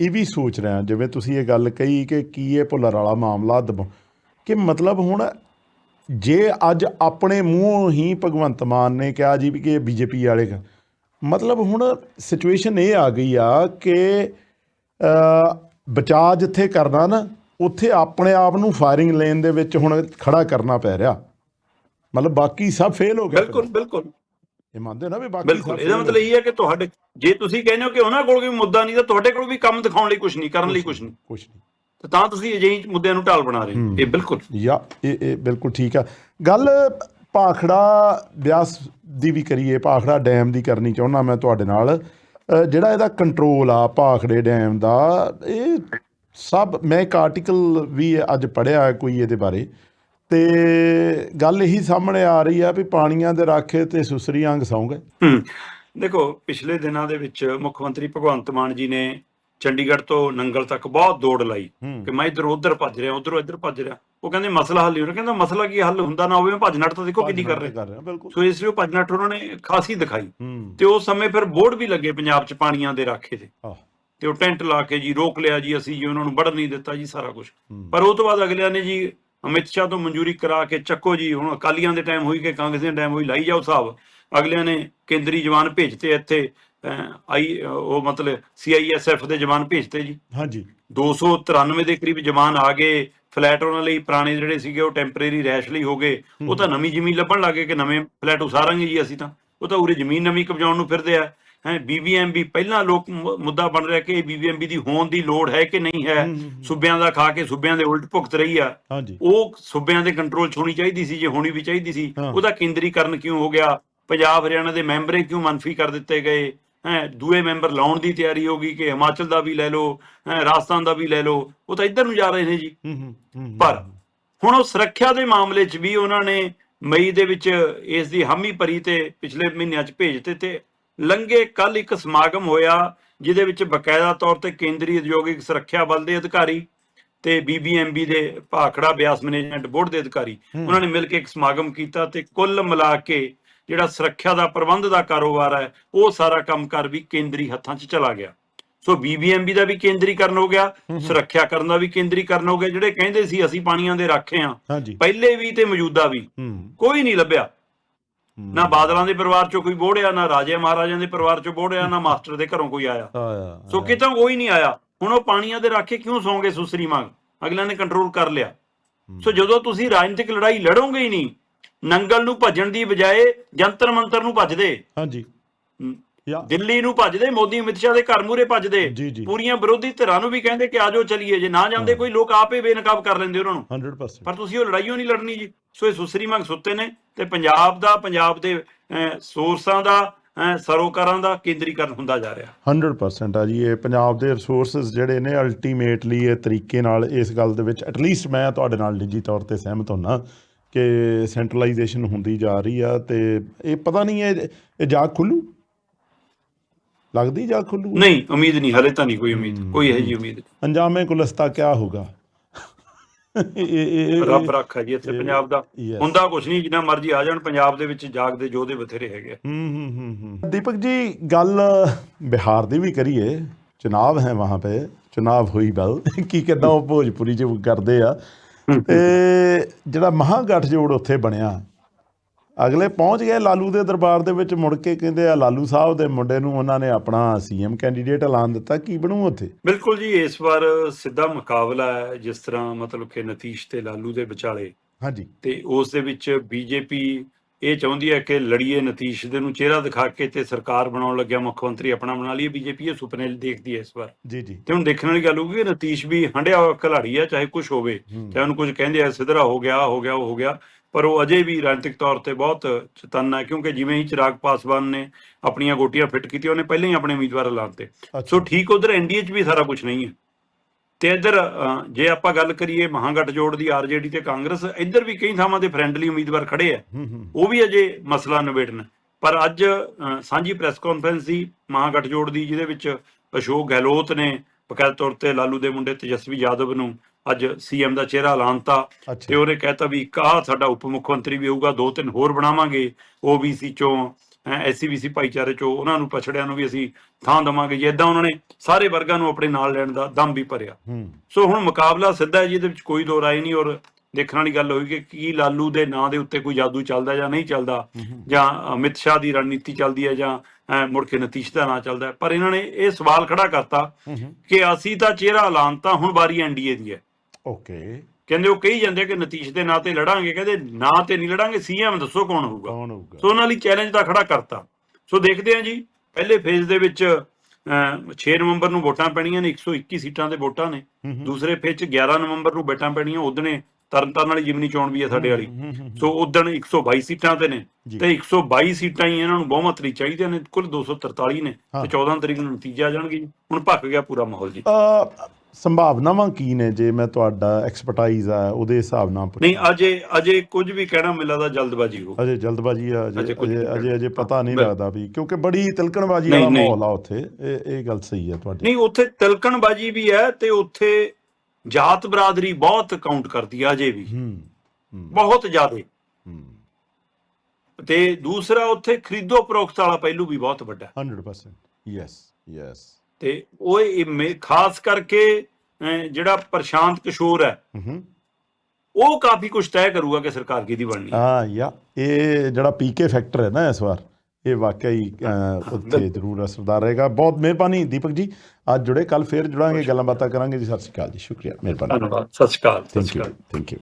ਇਹ ਵੀ ਸੋਚ ਰਿਹਾ ਜਿਵੇਂ ਤੁਸੀਂ ਇਹ ਗੱਲ ਕਹੀ ਕਿ ਕੀ ਇਹ ਭੁੱਲਰ ਵਾਲਾ ਮਾਮਲਾ ਦਬ ਕਿ ਮਤਲਬ ਹੁਣ ਜੇ ਅੱਜ ਆਪਣੇ ਮੂੰਹੋਂ ਹੀ ਭਗਵੰਤ ਮਾਨ ਨੇ ਕਿਹਾ ਜੀ ਵੀ ਕਿ ਇਹ ਬੀਜੇਪੀ ਵਾਲੇ ਮਤਲਬ ਹੁਣ ਸਿਚੁਏਸ਼ਨ ਇਹ ਆ ਗਈ ਆ ਕਿ ਅ, ਬਚਾਅ ਜਿੱਥੇ ਕਰਨਾ ਨਾ ਉੱਥੇ ਆਪਣੇ ਆਪ ਨੂੰ ਫਾਇਰਿੰਗ ਲੇਨ ਦੇ ਵਿੱਚ ਹੁਣ ਖੜਾ ਕਰਨਾ ਪੈ ਰਿਹਾ। ਮਤਲਬ ਬਾਕੀ ਸਭ ਫੇਲ ਹੋ ਗਏ ਬਿਲਕੁਲ ਬਿਲਕੁਲ। ਇਹ ਮੰਨਦੇ ਨਾ ਵੀ ਬਾਕੀ ਬਿਲਕੁਲ ਇਹਦਾ ਮਤਲਬ ਇਹ ਹੈ ਕਿ ਤੁਹਾਡੇ ਜੇ ਤੁਸੀਂ ਕਹਿੰਦੇ ਹੋ ਕਿ ਉਹਨਾਂ ਕੋਲ ਕੋਈ ਮੁੱਦਾ ਨਹੀਂ ਤਾਂ ਤੁਹਾਡੇ ਕੋਲ ਵੀ ਕੰਮ ਦਿਖਾਉਣ ਲਈ ਕੁਝ ਨਹੀਂ ਕਰਨ ਲਈ ਕੁਝ ਨਹੀਂ। ਕੁਛ ਨਹੀਂ। ਤਾਂ ਤਾਂ ਤੁਸੀਂ ਅਜਿਹੇ ਮੁੱਦਿਆਂ ਨੂੰ ਢਾਲ ਬਣਾ ਰਹੇ ਹੋ। ਇਹ ਬਿਲਕੁਲ। ਯਾ ਇਹ ਇਹ ਬਿਲਕੁਲ ਠੀਕ ਆ। ਗੱਲ ਭਾਖੜਾ ਬਿਆਸ ਦੀ ਵੀ ਕਰੀਏ ਭਾਖੜਾ ਡੈਮ ਦੀ ਕਰਨੀ ਚਾਹੁੰਦਾ ਮੈਂ ਤੁਹਾਡੇ ਨਾਲ। ਜਿਹੜਾ ਇਹਦਾ ਕੰਟਰੋਲ ਆ ਭਾਖੜੇ ਡੈਮ ਦਾ ਇਹ ਸਭ ਮੈਂ ਇੱਕ ਆਰਟੀਕਲ ਵੀ ਅੱਜ ਪੜਿਆ ਕੋਈ ਇਹਦੇ ਬਾਰੇ। ਤੇ ਗੱਲ ਇਹੀ ਸਾਹਮਣੇ ਆ ਰਹੀ ਆ ਵੀ ਪਾਣੀਆਂ ਦੇ ਰਾਖੇ ਤੇ ਸੁਸਰੀ ਅੰਗ ਸੌਂ ਗਏ। ਹੂੰ ਦੇਖੋ ਪਿਛਲੇ ਦਿਨਾਂ ਦੇ ਵਿੱਚ ਮੁੱਖ ਮੰਤਰੀ ਭਗਵੰਤ ਮਾਨ ਜੀ ਨੇ ਚੰਡੀਗੜ੍ਹ ਤੋਂ ਨੰਗਲ ਤੱਕ ਬਹੁਤ ਦੌੜ ਲਾਈ। ਕਿ ਮੈਂ ਇੱਧਰ ਉੱਧਰ ਭੱਜ ਰਿਹਾ ਉੱਧਰੋਂ ਇੱਧਰ ਭੱਜ ਰਿਹਾ। ਉਹ ਕਹਿੰਦੇ ਮਸਲਾ ਹੱਲ ਨਹੀਂ ਹੋ ਰਿਹਾ ਕਹਿੰਦਾ ਮਸਲਾ ਕੀ ਹੱਲ ਹੁੰਦਾ? ਨਾ ਹੋਵੇ ਮੈਂ ਭੱਜ ਤਾਂ ਦੇਖੋ ਕਿੰਨੀ ਕਰ ਰਹੇ। ਸੋ ਇਸ ਲਈ ਉਹ ਭੱਜ ਨੱਠ ਉਹਨਾਂ ਨੇ ਖਾਸੀ ਦਿਖਾਈ। ਤੇ ਉਸ ਸਮੇਂ ਫਿਰ ਬੋਰਡ ਵੀ ਲੱਗੇ ਪੰਜਾਬ 'ਚ ਪਾਣੀਆਂ ਦੇ ਰਾਖੇ ਦੇ। ਤੇ ਉਹ ਟੈਂਟ ਲਾ ਕੇ ਜੀ ਰੋਕ ਲਿਆ ਜੀ ਅਸੀਂ ਜੀ ਉਹਨਾਂ ਨੂੰ ਵੜਨ ਨਹੀਂ ਦਿੱਤਾ ਜੀ ਸਾਰਾ ਕੁਝ। ਪਰ ਉਹ ਤੋਂ ਬਾਅਦ ਅਗਲਿਆਂ ਨੇ ਜੀ ਅਮਿਤ ਸ਼ਾਹ ਤੋਂ ਮਨਜ਼ੂਰੀ ਕਰਾ ਕੇ ਚੱਕੋ ਜੀ ਹੁਣ ਅਕਾਲੀਆਂ ਦੇ ਟਾਈਮ ਹੋਈ ਕਿ ਕਾਂਗਰਸ ਦੇ ਟਾਈਮ ਹੋਈ ਲਾਈ ਜਾਓ ਹਿਸਾਬ। ਅਗਲਿਆਂ ਨੇ ਕੇਂਦਰੀ ਜਵਾਨ ਭੇਜਤੇ ਇੱਥੇ ਆਈ ਉਹ ਮਤਲਬ ਸੀਆਈਐਸਐਫ ਦੇ ਜਵਾਨ ਭੇਜਤੇ ਜੀ। ਹਾਂਜੀ। 293 ਦੇ ਕਰੀਬ ਜਵਾਨ ਆ ਗਏ ਫਲੈਟ ਉਹਨਾਂ ਲਈ ਪੁਰਾਣੇ ਜਿਹੜੇ ਸੀਗੇ ਉਹ ਟੈਂਪਰੇਰੀ ਰੈਸ਼ ਲਈ ਹੋ ਗਏ। ਉਹ ਤਾਂ ਨਵੀਂ ਜ਼ਮੀਨ ਲੱਭਣ ਲੱਗੇ ਕਿ ਨਵੇਂ ਫਲੈਟ ਉਸਾਰਾਂਗੇ ਜੀ ਅਸੀਂ ਤਾਂ। ਉਹ ਤਾਂ ਉਰੇ ਜ਼ਮੀਨ ਨਵੀਂ ਕਬਜਾਉਣ ਨੂੰ ਫਿਰਦੇ ਆ। ਹੈ ਬੀਬੀਐਮਬੀ ਪਹਿਲਾਂ ਲੋਕ ਮੁੱਦਾ ਬਣ ਰਿਹਾ ਕਿ ਇਹ ਬੀਬੀਐਮਬੀ ਦੀ ਹੋਣ ਦੀ ਲੋੜ ਹੈ ਕਿ ਨਹੀਂ ਹੈ? ਸੂਬਿਆਂ ਦਾ ਖਾ ਕੇ ਸੂਬਿਆਂ ਦੇ ਉਲਟ ਭੁਗਤ ਰਹੀ ਆ। ਉਹ ਸੂਬਿਆਂ ਦੇ ਕੰਟਰੋਲ 'ਚ ਹੋਣੀ ਚਾਹੀਦੀ ਸੀ ਜੇ ਹੋਣੀ ਵੀ ਚਾਹੀਦੀ ਸੀ। ਉਹਦਾ ਕੇਂਦਰੀਕਰਨ ਕਿਉਂ ਹੋ ਗਿਆ? ਪੰਜਾਬ ਹਰਿਆਣਾ ਦੇ ਮੈਂਬਰੇ ਕਿਉਂ ਮੰਨਫੀ ਕਰ ਦਿੱਤੇ ਗਏ? ਹੈ ਦੂਏ ਮੈਂਬਰ ਲਾਉਣ ਦੀ ਤਿਆਰੀ ਹੋ ਗਈ ਕਿ ਹਿਮਾਚਲ ਦਾ ਵੀ ਲੈ ਲਓ ਹੈ ਰਾਜਸਥਾਨ ਦਾ ਵੀ ਲੈ ਲਓ ਉਹ ਤਾਂ ਇੱਧਰ ਨੂੰ ਜਾ ਰਹੇ ਨੇ ਜੀ। ਪਰ ਹੁਣ ਉਹ ਸੁਰੱਖਿਆ ਦੇ ਮਾਮਲੇ 'ਚ ਵੀ ਉਹਨਾਂ ਨੇ ਮਈ ਦੇ ਵਿੱਚ ਇਸ ਦੀ ਹਾਮੀ ਭਰੀ ਤੇ ਪਿਛਲੇ ਮਹੀਨਿਆਂ 'ਚ ਭੇਜਤੇ ਤੇ ਲੰਗੇ ਕੱਲ ਇੱਕ ਸਮਾਗਮ ਹੋਇਆ ਜਿਹਦੇ ਵਿੱਚ ਬਕਾਇਦਾ ਤੌਰ ਤੇ ਕੇਂਦਰੀ ਉਦਯੋਗਿਕ ਸੁਰੱਖਿਆ ਬਲ ਦੇ ਅਧਿਕਾਰੀ ਤੇ ਬੀਬੀਐਮਬੀ ਦੇ ਭਾਖੜਾ ਬਿਆਸ ਮੈਨੇਜਮੈਂਟ ਬੋਰਡ ਦੇ ਅਧਿਕਾਰੀ ਉਹਨਾਂ ਨੇ ਮਿਲ ਕੇ ਇੱਕ ਸਮਾਗਮ ਕੀਤਾ ਤੇ ਕੁੱਲ ਮਿਲਾ ਕੇ ਜਿਹੜਾ ਸੁਰੱਖਿਆ ਦਾ ਪ੍ਰਬੰਧ ਦਾ ਕਾਰੋਬਾਰ ਹੈ ਉਹ ਸਾਰਾ ਕੰਮਕਾਰ ਵੀ ਕੇਂਦਰੀ ਹੱਥਾਂ 'ਚ ਚਲਾ ਗਿਆ। ਸੋ ਬੀਬੀਐਮਬੀ ਦਾ ਵੀ ਕੇਂਦਰੀਕਰਨ ਹੋ ਗਿਆ ਸੁਰੱਖਿਆ ਕਰਨ ਦਾ ਵੀ ਕੇਂਦਰੀਕਰਨ ਹੋ ਗਿਆ ਜਿਹੜੇ ਕਹਿੰਦੇ ਸੀ ਅਸੀਂ ਪਾਣੀਆਂ ਦੇ ਰਾਖੇ ਆ ਪਹਿਲੇ ਵੀ ਤੇ ਮੌਜੂਦਾ ਵੀ ਕੋਈ ਨਹੀਂ ਲੱਭਿਆ। ਨਾ ਬਾਦਲਾਂ ਦੇ ਪਰਿਵਾਰ ਚੋਂ ਕੋਈ ਬੋੜਿਆ ਨਾ ਰਾਜੇ ਮਹਾਰਾਜਿਆਂ ਦੇ ਪਰਿਵਾਰ ਚੋਂ ਬੋੜਿਆ ਨਾ ਮਾਸਟਰ ਦੇ ਘਰੋਂ ਕੋਈ ਆਇਆ। ਸੋ ਕਿਤੋਂ ਕੋਈ ਨਹੀਂ ਆਇਆ। ਹੁਣ ਉਹ ਪਾਣੀਆਂ ਦੇ ਰਾਖੇ ਕਿਉਂ ਸੌਂਗੇ ਸੁਸਰੀ ਮੰਗ ਅਗਲਿਆਂ ਨੇ ਕੰਟਰੋਲ ਕਰ ਲਿਆ। ਸੋ ਜਦੋਂ ਤੁਸੀਂ ਰਾਜਨੀਤਿਕ ਲੜਾਈ ਲੜੋਗੇ ਹੀ ਨਹੀਂ ਨੰਗਲ ਨੂੰ ਭੱਜਣ ਦੀ ਬਜਾਏ ਜੰਤਰ ਮੰਤਰ ਨੂੰ ਭੱਜਦੇ। ਹਾਂਜੀ। ਦਿੱਲੀ ਨੂੰ ਭੱਜਦੇ ਮੋਦੀ ਅਮਿਤ ਸ਼ਾਹ ਦੇ ਘਰ ਮੂਰੇ ਭੱਜਦੇ। ਪੂਰੀਆਂ ਵਿਰੋਧੀ ਧਿਰਾਂ ਨੂੰ ਵੀ ਕਹਿੰਦੇ ਕਿ ਆਜੋ ਚਲੀਏ। ਜੇ ਨਾ ਜਾਂਦੇ ਕੋਈ ਲੋਕ ਆਪੇ ਬੇਨਕਾਬ ਕਰ ਲੈਂਦੇ ਉਹਨਾਂ ਨੂੰ। 100% ਪਰ ਤੁਸੀਂ ਉਹ ਲੜਾਈਓ ਨਹੀਂ ਲੜਨੀ ਜੀ। ਸੋ ਇਹ ਸੁਸਰੀ ਮੰਗ ਸੁੱਤੇ ਨੇ ਤੇ ਪੰਜਾਬ ਦਾ ਪੰਜਾਬ ਦੇ ਸੋਰਸਾਂ ਦਾ ਸਰੋਕਾਰਾਂ ਦਾ ਕੇਂਦਰੀਕਰਨ ਹੁੰਦਾ ਜਾ ਰਿਹਾ। 100% ਆ ਜੀ ਇਹ ਪੰਜਾਬ ਦੇ ਰਿਸੋਰਸਸ ਜਿਹੜੇ ਨੇ ਅਲਟੀਮੇਟਲੀ ਇਹ ਤਰੀਕੇ ਨਾਲ ਇਸ ਗੱਲ ਦੇ ਵਿੱਚ ਐਟਲੀਸਟ ਮੈਂ ਤੁਹਾਡੇ ਨਾਲ ਨਿੱਜੀ ਤੌਰ ਤੇ ਸਹਿਮਤ ਹੁੰਨਾ ਕਿ ਸੈਂਟਰਲਾਈਜੇਸ਼ਨ ਹੁੰਦੀ ਜਾ ਰਹੀ ਆ ਤੇ ਇਹ ਪਤਾ ਨਹੀਂ ਇਹ ਇਹ ਜਾਗ ਖੁੱਲੂ? ਲੱਗਦੀ ਜਾਂ ਖੁੱਲੂ? ਨਹੀਂ ਉਮੀਦ ਨਹੀਂ ਹਲੇ ਤਾਂ ਨਹੀਂ ਕੋਈ ਉਮੀਦ ਕੋਈ ਹੈ ਜੀ ਉਮੀਦ ਅੰਜਾਮੇ ਗੁਲਸਤਾ ਕਿਆ ਹੋਗਾ ਰੱਬ ਰੱਖਾ ਜੀ ਇੱਥੇ ਪੰਜਾਬ ਦਾ. ਹੁੰਦਾ ਕੁਛ ਨਹੀਂ ਜਿੰਨਾ ਮਰਜ਼ੀ ਆ ਜਾਣ ਪੰਜਾਬ ਦੇ ਵਿੱਚ ਜਾਗਦੇ ਯੋਧੇ ਬਥੇਰੇ ਹੈਗੇ। ਹੂੰ ਹੂੰ ਹੂੰ ਹੂੰ ਦੀਪਕ ਜੀ ਗੱਲ ਬਿਹਾਰ ਦੀ ਵੀ ਕਰੀਏ ਚੁਣਾਵ ਹੈ ਵਹਾਂ पे ਚੁਣਾਵ ਹੋਈ ਬਲ ਕੀ ਕਿਦਾਂ ਉਹ ਭੋਜਪੁਰੀ ਚ ਕਰਦੇ ਆ ਤੇ ਜਿਹੜਾ ਮਹਾਗਠਜੋੜ ਉੱਥੇ ਬਣਿਆ ਅਗਲੇ ਪਹੁੰਚ ਗਏ ਲਾਲੂ ਦੇ ਦਰਬਾਰ ਦੇ ਵਿੱਚ ਮੁੜ ਕੇ ਕਹਿੰਦੇ ਆ ਲਾਲੂ ਸਾਹਿਬ ਦੇ ਮੁੰਡੇ ਨੂੰ ਉਹਨਾਂ ਨੇ ਆਪਣਾ ਸੀਐਮ ਕੈਂਡੀਡੇਟ ਐਲਾਨ ਦਿੱਤਾ ਕੀ ਬਣੂ ਉੱਥੇ? ਬਿਲਕੁਲ ਜੀ ਇਸ ਵਾਰ ਸਿੱਧਾ ਮੁਕਾਬਲਾ ਹੈ ਜਿਸ ਤਰ੍ਹਾਂ ਮਤਲਬ ਕਿ ਨਤੀਸ਼ ਤੇ ਲਾਲੂ ਦੇ ਵਿਚਾਲੇ। ਹਾਂਜੀ। ਤੇ ਉਸ ਦੇ ਵਿੱਚ ਬੀਜੇਪੀ ਇਹ ਚਾਹੁੰਦੀ ਹੈ ਕਿ ਲੜੀਏ ਨਤੀਸ਼ ਦੇ ਨੂੰ ਚਿਹਰਾ ਦਿਖਾ ਕੇ ਤੇ ਸਰਕਾਰ ਬਣਾਉਣ ਲੱਗਿਆ ਮੁੱਖ ਮੰਤਰੀ ਆਪਣਾ ਬਣਾ ਲਈਏ ਬੀਜੇਪੀ ਇਹ ਸੁਪਨੇ ਦੇਖਦੀ ਹੈ ਇਸ ਵਾਰ। ਜੀ ਜੀ। ਤੇ ਹੁਣ ਦੇਖਣ ਵਾਲੀ ਗੱਲ ਹੋਊਗੀ ਕਿ ਨਤੀਸ਼ ਵੀ ਹੰਡਿਆ ਹੋਇਆ ਖਿਲਾੜੀ ਹੈ ਚਾਹੇ ਕੁਝ ਹੋਵੇ। ਚਾਹੇ ਉਹਨੂੰ ਕੁਝ ਕਹਿੰਦੇ ਆ ਸਿਧਰਾ ਹੋ ਗਿਆ ਹੋ ਗਿਆ ਉਹ ਹੋ ਗਿਆ। ਪਰ ਉਹ ਅਜੇ ਵੀ ਰਾਜਨੀਤਿਕ ਤੌਰ ਤੇ ਬਹੁਤ ਚਤੰਨ ਹੈ ਕਿਉਂਕਿ ਜਿਵੇਂ ਹੀ ਚਿਰਾਗ ਪਾਸਵਾਨ ਨੇ ਆਪਣੀਆਂ ਗੋਟੀਆਂ ਫਿੱਟ ਕੀਤੀਆਂ ਉਹਨੇ ਪਹਿਲਾਂ ਹੀ ਆਪਣੇ ਉਮੀਦਵਾਰ ਐਲਾਨਤੇ ਸੋ ਠੀਕ ਉਧਰ ਐਨਡੀਏ 'ਚ ਵੀ ਸਾਰਾ ਕੁਝ ਨਹੀਂ ਹੈ। ਤੇ ਇੱਧਰ ਜੇ ਆਪਾਂ ਗੱਲ ਕਰੀਏ ਮਹਾਗਠਜੋੜ ਦੀ ਆਰਜੇਡੀ ਤੇ ਕਾਂਗਰਸ ਇੱਧਰ ਵੀ ਕਈ ਥਾਵਾਂ ਤੇ ਫਰੈਂਡਲੀ ਉਮੀਦਵਾਰ ਖੜੇ ਆ। ਉਹ ਵੀ ਅਜੇ ਮਸਲਾ ਨਿਬੇੜਨ। ਪਰ ਅੱਜ ਸਾਂਝੀ ਪ੍ਰੈਸ ਕਾਨਫਰੰਸ ਦੀ ਮਹਾਗਠਜੋੜ ਦੀ ਜਿਹਦੇ ਵਿੱਚ ਅਸ਼ੋਕ ਗਹਿਲੋਤ ਨੇ ਬਕਾਇਦਾ ਤੌਰ ਤੇ ਲਾਲੂ ਦੇ ਮੁੰਡੇ ਤੇਜਸਵੀ ਯਾਦਵ ਨੂੰ ਅੱਜ ਸੀਐਮ ਦਾ ਚਿਹਰਾ ਐਲਾਨਤਾ ਤੇ ਉਹਨੇ ਕਹਿਤਾ ਵੀ ਇੱਕ ਆਹ ਸਾਡਾ ਉਪ ਮੁੱਖ ਮੰਤਰੀ ਵੀ ਹੋਊਗਾ ਦੋ ਤਿੰਨ ਹੋਰ ਬਣਾਵਾਂਗੇ ਓਬੀਸੀ ਚੋਂ ਐਸਸੀਬੀਸੀ ਭਾਈਚਾਰੇ ਚੋਂ ਉਹਨਾਂ ਨੂੰ ਪਛੜਿਆਂ ਨੂੰ ਵੀ ਅਸੀਂ ਥਾਂ ਦਵਾਂਗੇ ਜੇ ਇਦਾਂ ਉਹਨਾਂ ਨੇ ਸਾਰੇ ਵਰਗਾਂ ਨੂੰ ਆਪਣੇ ਨਾਲ ਲੈਣ ਦਾ ਦਮ ਵੀ ਭਰਿਆ। ਸੋ ਹੁਣ ਮੁਕਾਬਲਾ ਸਿੱਧਾ ਹੈ ਜਿਹਦੇ ਵਿੱਚ ਕੋਈ ਦੋ ਰਾਏ ਨਹੀਂ ਔਰ ਦੇਖਣ ਵਾਲੀ ਗੱਲ ਹੋਈ ਕਿ ਕੀ ਲਾਲੂ ਦੇ ਨਾਂ ਦੇ ਉੱਤੇ ਕੋਈ ਜਾਦੂ ਚੱਲਦਾ ਜਾਂ ਨਹੀਂ ਚੱਲਦਾ ਜਾਂ ਅਮਿਤ ਸ਼ਾਹ ਦੀ ਰਣਨੀਤੀ ਚੱਲਦੀ ਹੈ ਜਾਂ ਮੁੜ ਕੇ ਨਤੀਸ਼ ਦਾ ਨਾਂ ਚੱਲਦਾ। ਪਰ ਇਹਨਾਂ ਨੇ ਇਹ ਸਵਾਲ ਖੜਾ ਕਰਤਾ ਕਿ ਅਸੀਂ ਤਾਂ ਚਿਹਰਾ ਐਲਾਨਤਾ ਹੁਣ ਵਾਰੀ ਐਨਡੀਏ ਦੀ ਹੈ ਓਕੇ। ਕਹਿੰਦੇ ਉਹ ਕਹੀ ਜਾਂਦੇ ਕਿ ਨਤੀਸ਼ ਦੇ ਨਾਂ ਤੇ ਲੜਾਂਗੇ ਕਹਿੰਦੇ ਨਾਂ ਤੇ ਨਹੀਂ ਲੜਾਂਗੇ ਸੀਐਮ ਦੱਸੋ ਕੌਣ ਹੋਊਗਾ। ਕੌਣ ਹੋਊਗਾ? ਸੋ ਉਹਨਾਂ ਲਈ ਚੈਲੰਜ ਤਾਂ ਖੜਾ ਕਰਤਾ। ਸੋ ਦੇਖਦੇ ਹਾਂ ਜੀ ਪਹਿਲੇ ਫੇਜ਼ ਦੇ ਵਿੱਚ ਅਹ, 6 ਨਵੰਬਰ ਨੂੰ ਵੋਟਾਂ ਪੈਣੀਆਂ ਨੇ 121 ਸੀਟਾਂ ਤੇ ਵੋਟਾਂ ਨੇ। ਦੂਸਰੇ ਫੇਜ਼ 'ਚ 11 ਨਵੰਬਰ ਨੂੰ ਵੋਟਾਂ ਪੈਣੀਆਂ ਉਦਣੇ ਤਰਨਤਾਰਨ ਵਾਲੀ ਜਿਮਨੀ ਚੋਣ ਵੀ ਹੈ ਸਾਡੇ ਵਾਲੀ। ਸੋ ਉਦਣ 122 ਸੀਟਾਂ ਤੇ ਨੇ। ਤੇ 122 ਸੀਟਾਂ ਹੀ ਇਹਨਾਂ ਨੂੰ ਬਹੁਮਤ ਲਈ ਚਾਹੀਦੀਆਂ ਨੇ ਕੁੱਲ 243 ਨੇ। ਤੇ 14 ਤਰੀਕ ਨੂੰ ਨਤੀਜੇ ਆ ਜਾਣਗੇ। ਹੁਣ ਭੱਕ ਗਿਆ ਪੂਰਾ ਮਾਹੌਲ ਜੀ ਸੰਭਾਵਨਾਵਾਂ ਕੀ ਨੇ ਜੇ ਮੈਂ ਤੁਹਾਡਾ ਐਕਸਪਰਟਾਈਜ਼ ਆ ਉਹਦੇ ਹਿਸਾਬ ਨਾਲ ਪੁੱਛਾਂ? ਨਹੀਂ ਅਜੇ ਅਜੇ ਕੁਝ ਵੀ ਕਹਿਣਾ ਮਿਲਦਾ ਦਾ ਜਲਦਬਾਜ਼ੀ ਹੋ ਅਜੇ ਜਲਦਬਾਜ਼ੀ ਆ ਅਜੇ ਅਜੇ ਅਜੇ ਪਤਾ ਨਹੀਂ ਲੱਗਦਾ ਵੀ ਕਿਉਂਕਿ ਬੜੀ ਤਿਲਕਣਬਾਜ਼ੀ ਵਾਲਾ। ਮਾਹੌਲ ਆ ਉੱਥੇ ਇਹ ਇਹ ਗੱਲ ਸਹੀ ਹੈ ਤੁਹਾਡੀ ਨਹੀਂ ਉੱਥੇ ਤਿਲਕਣਬਾਜ਼ੀ ਵੀ ਹੈ ਤੇ ਉੱਥੇ ਜਾਤ ਬਰਾਦਰੀ ਬਹੁਤ ਕਾਊਂਟ ਕਰਦੀ ਹੈ ਅਜੇ ਵੀ। ਬਹੁਤ ਜ਼ਿਆਦਾ। ਤੇ ਦੂਸਰਾ ਉੱਥੇ ਖਰੀਦੋ ਫਰੋਖਤ ਵਾਲਾ ਪਹਿਲੂ ਵੀ ਬਹੁਤ ਵੱਡਾ। ਹੈ। 100% ਯੈਸ ਯੈਸ ਤੇ ਉਹ ਖਾਸ ਕਰਕੇ ਜਿਹੜਾ ਪ੍ਰਸ਼ਾਂਤ ਕਿਸ਼ੋਰ ਹੈ ਉਹ ਕਾਫੀ ਕੁਝ ਤੈਅ ਕਰੂਗਾ ਕਿ ਸਰਕਾਰ ਕਿਹਦੀ ਬਣਨੀ ਹੈ। ਆ ਯਾ ਇਹ ਜਿਹੜਾ ਪੀਕੇ ਫੈਕਟਰ ਹੈ ਨਾ ਇਸ ਵਾਰ ਇਹ ਵਾਕਈ ਉੱਥੇ ਜ਼ਰੂਰ ਅਸਰਦਾਰ ਰਹੇਗਾ। ਬਹੁਤ ਮਿਹਰਬਾਨੀ ਦੀਪਕ ਜੀ। ਅੱਜ ਜੁੜੇ ਕੱਲ ਫੇਰ ਜੁੜਾਂਗੇ ਗੱਲਾਂ ਬਾਤਾਂ ਕਰਾਂਗੇ ਜੀ। ਸਤਿ ਸ਼੍ਰੀ ਅਕਾਲ ਜੀ। ਸ਼ੁਕਰੀਆ ਮਿਹਰਬਾਨੀ। ਧੰਨਵਾਦ। ਸਤਿ ਸ਼੍ਰੀ ਅਕਾਲ ਥੈਂਕ ਯੂ ਥੈਂਕ ਯੂ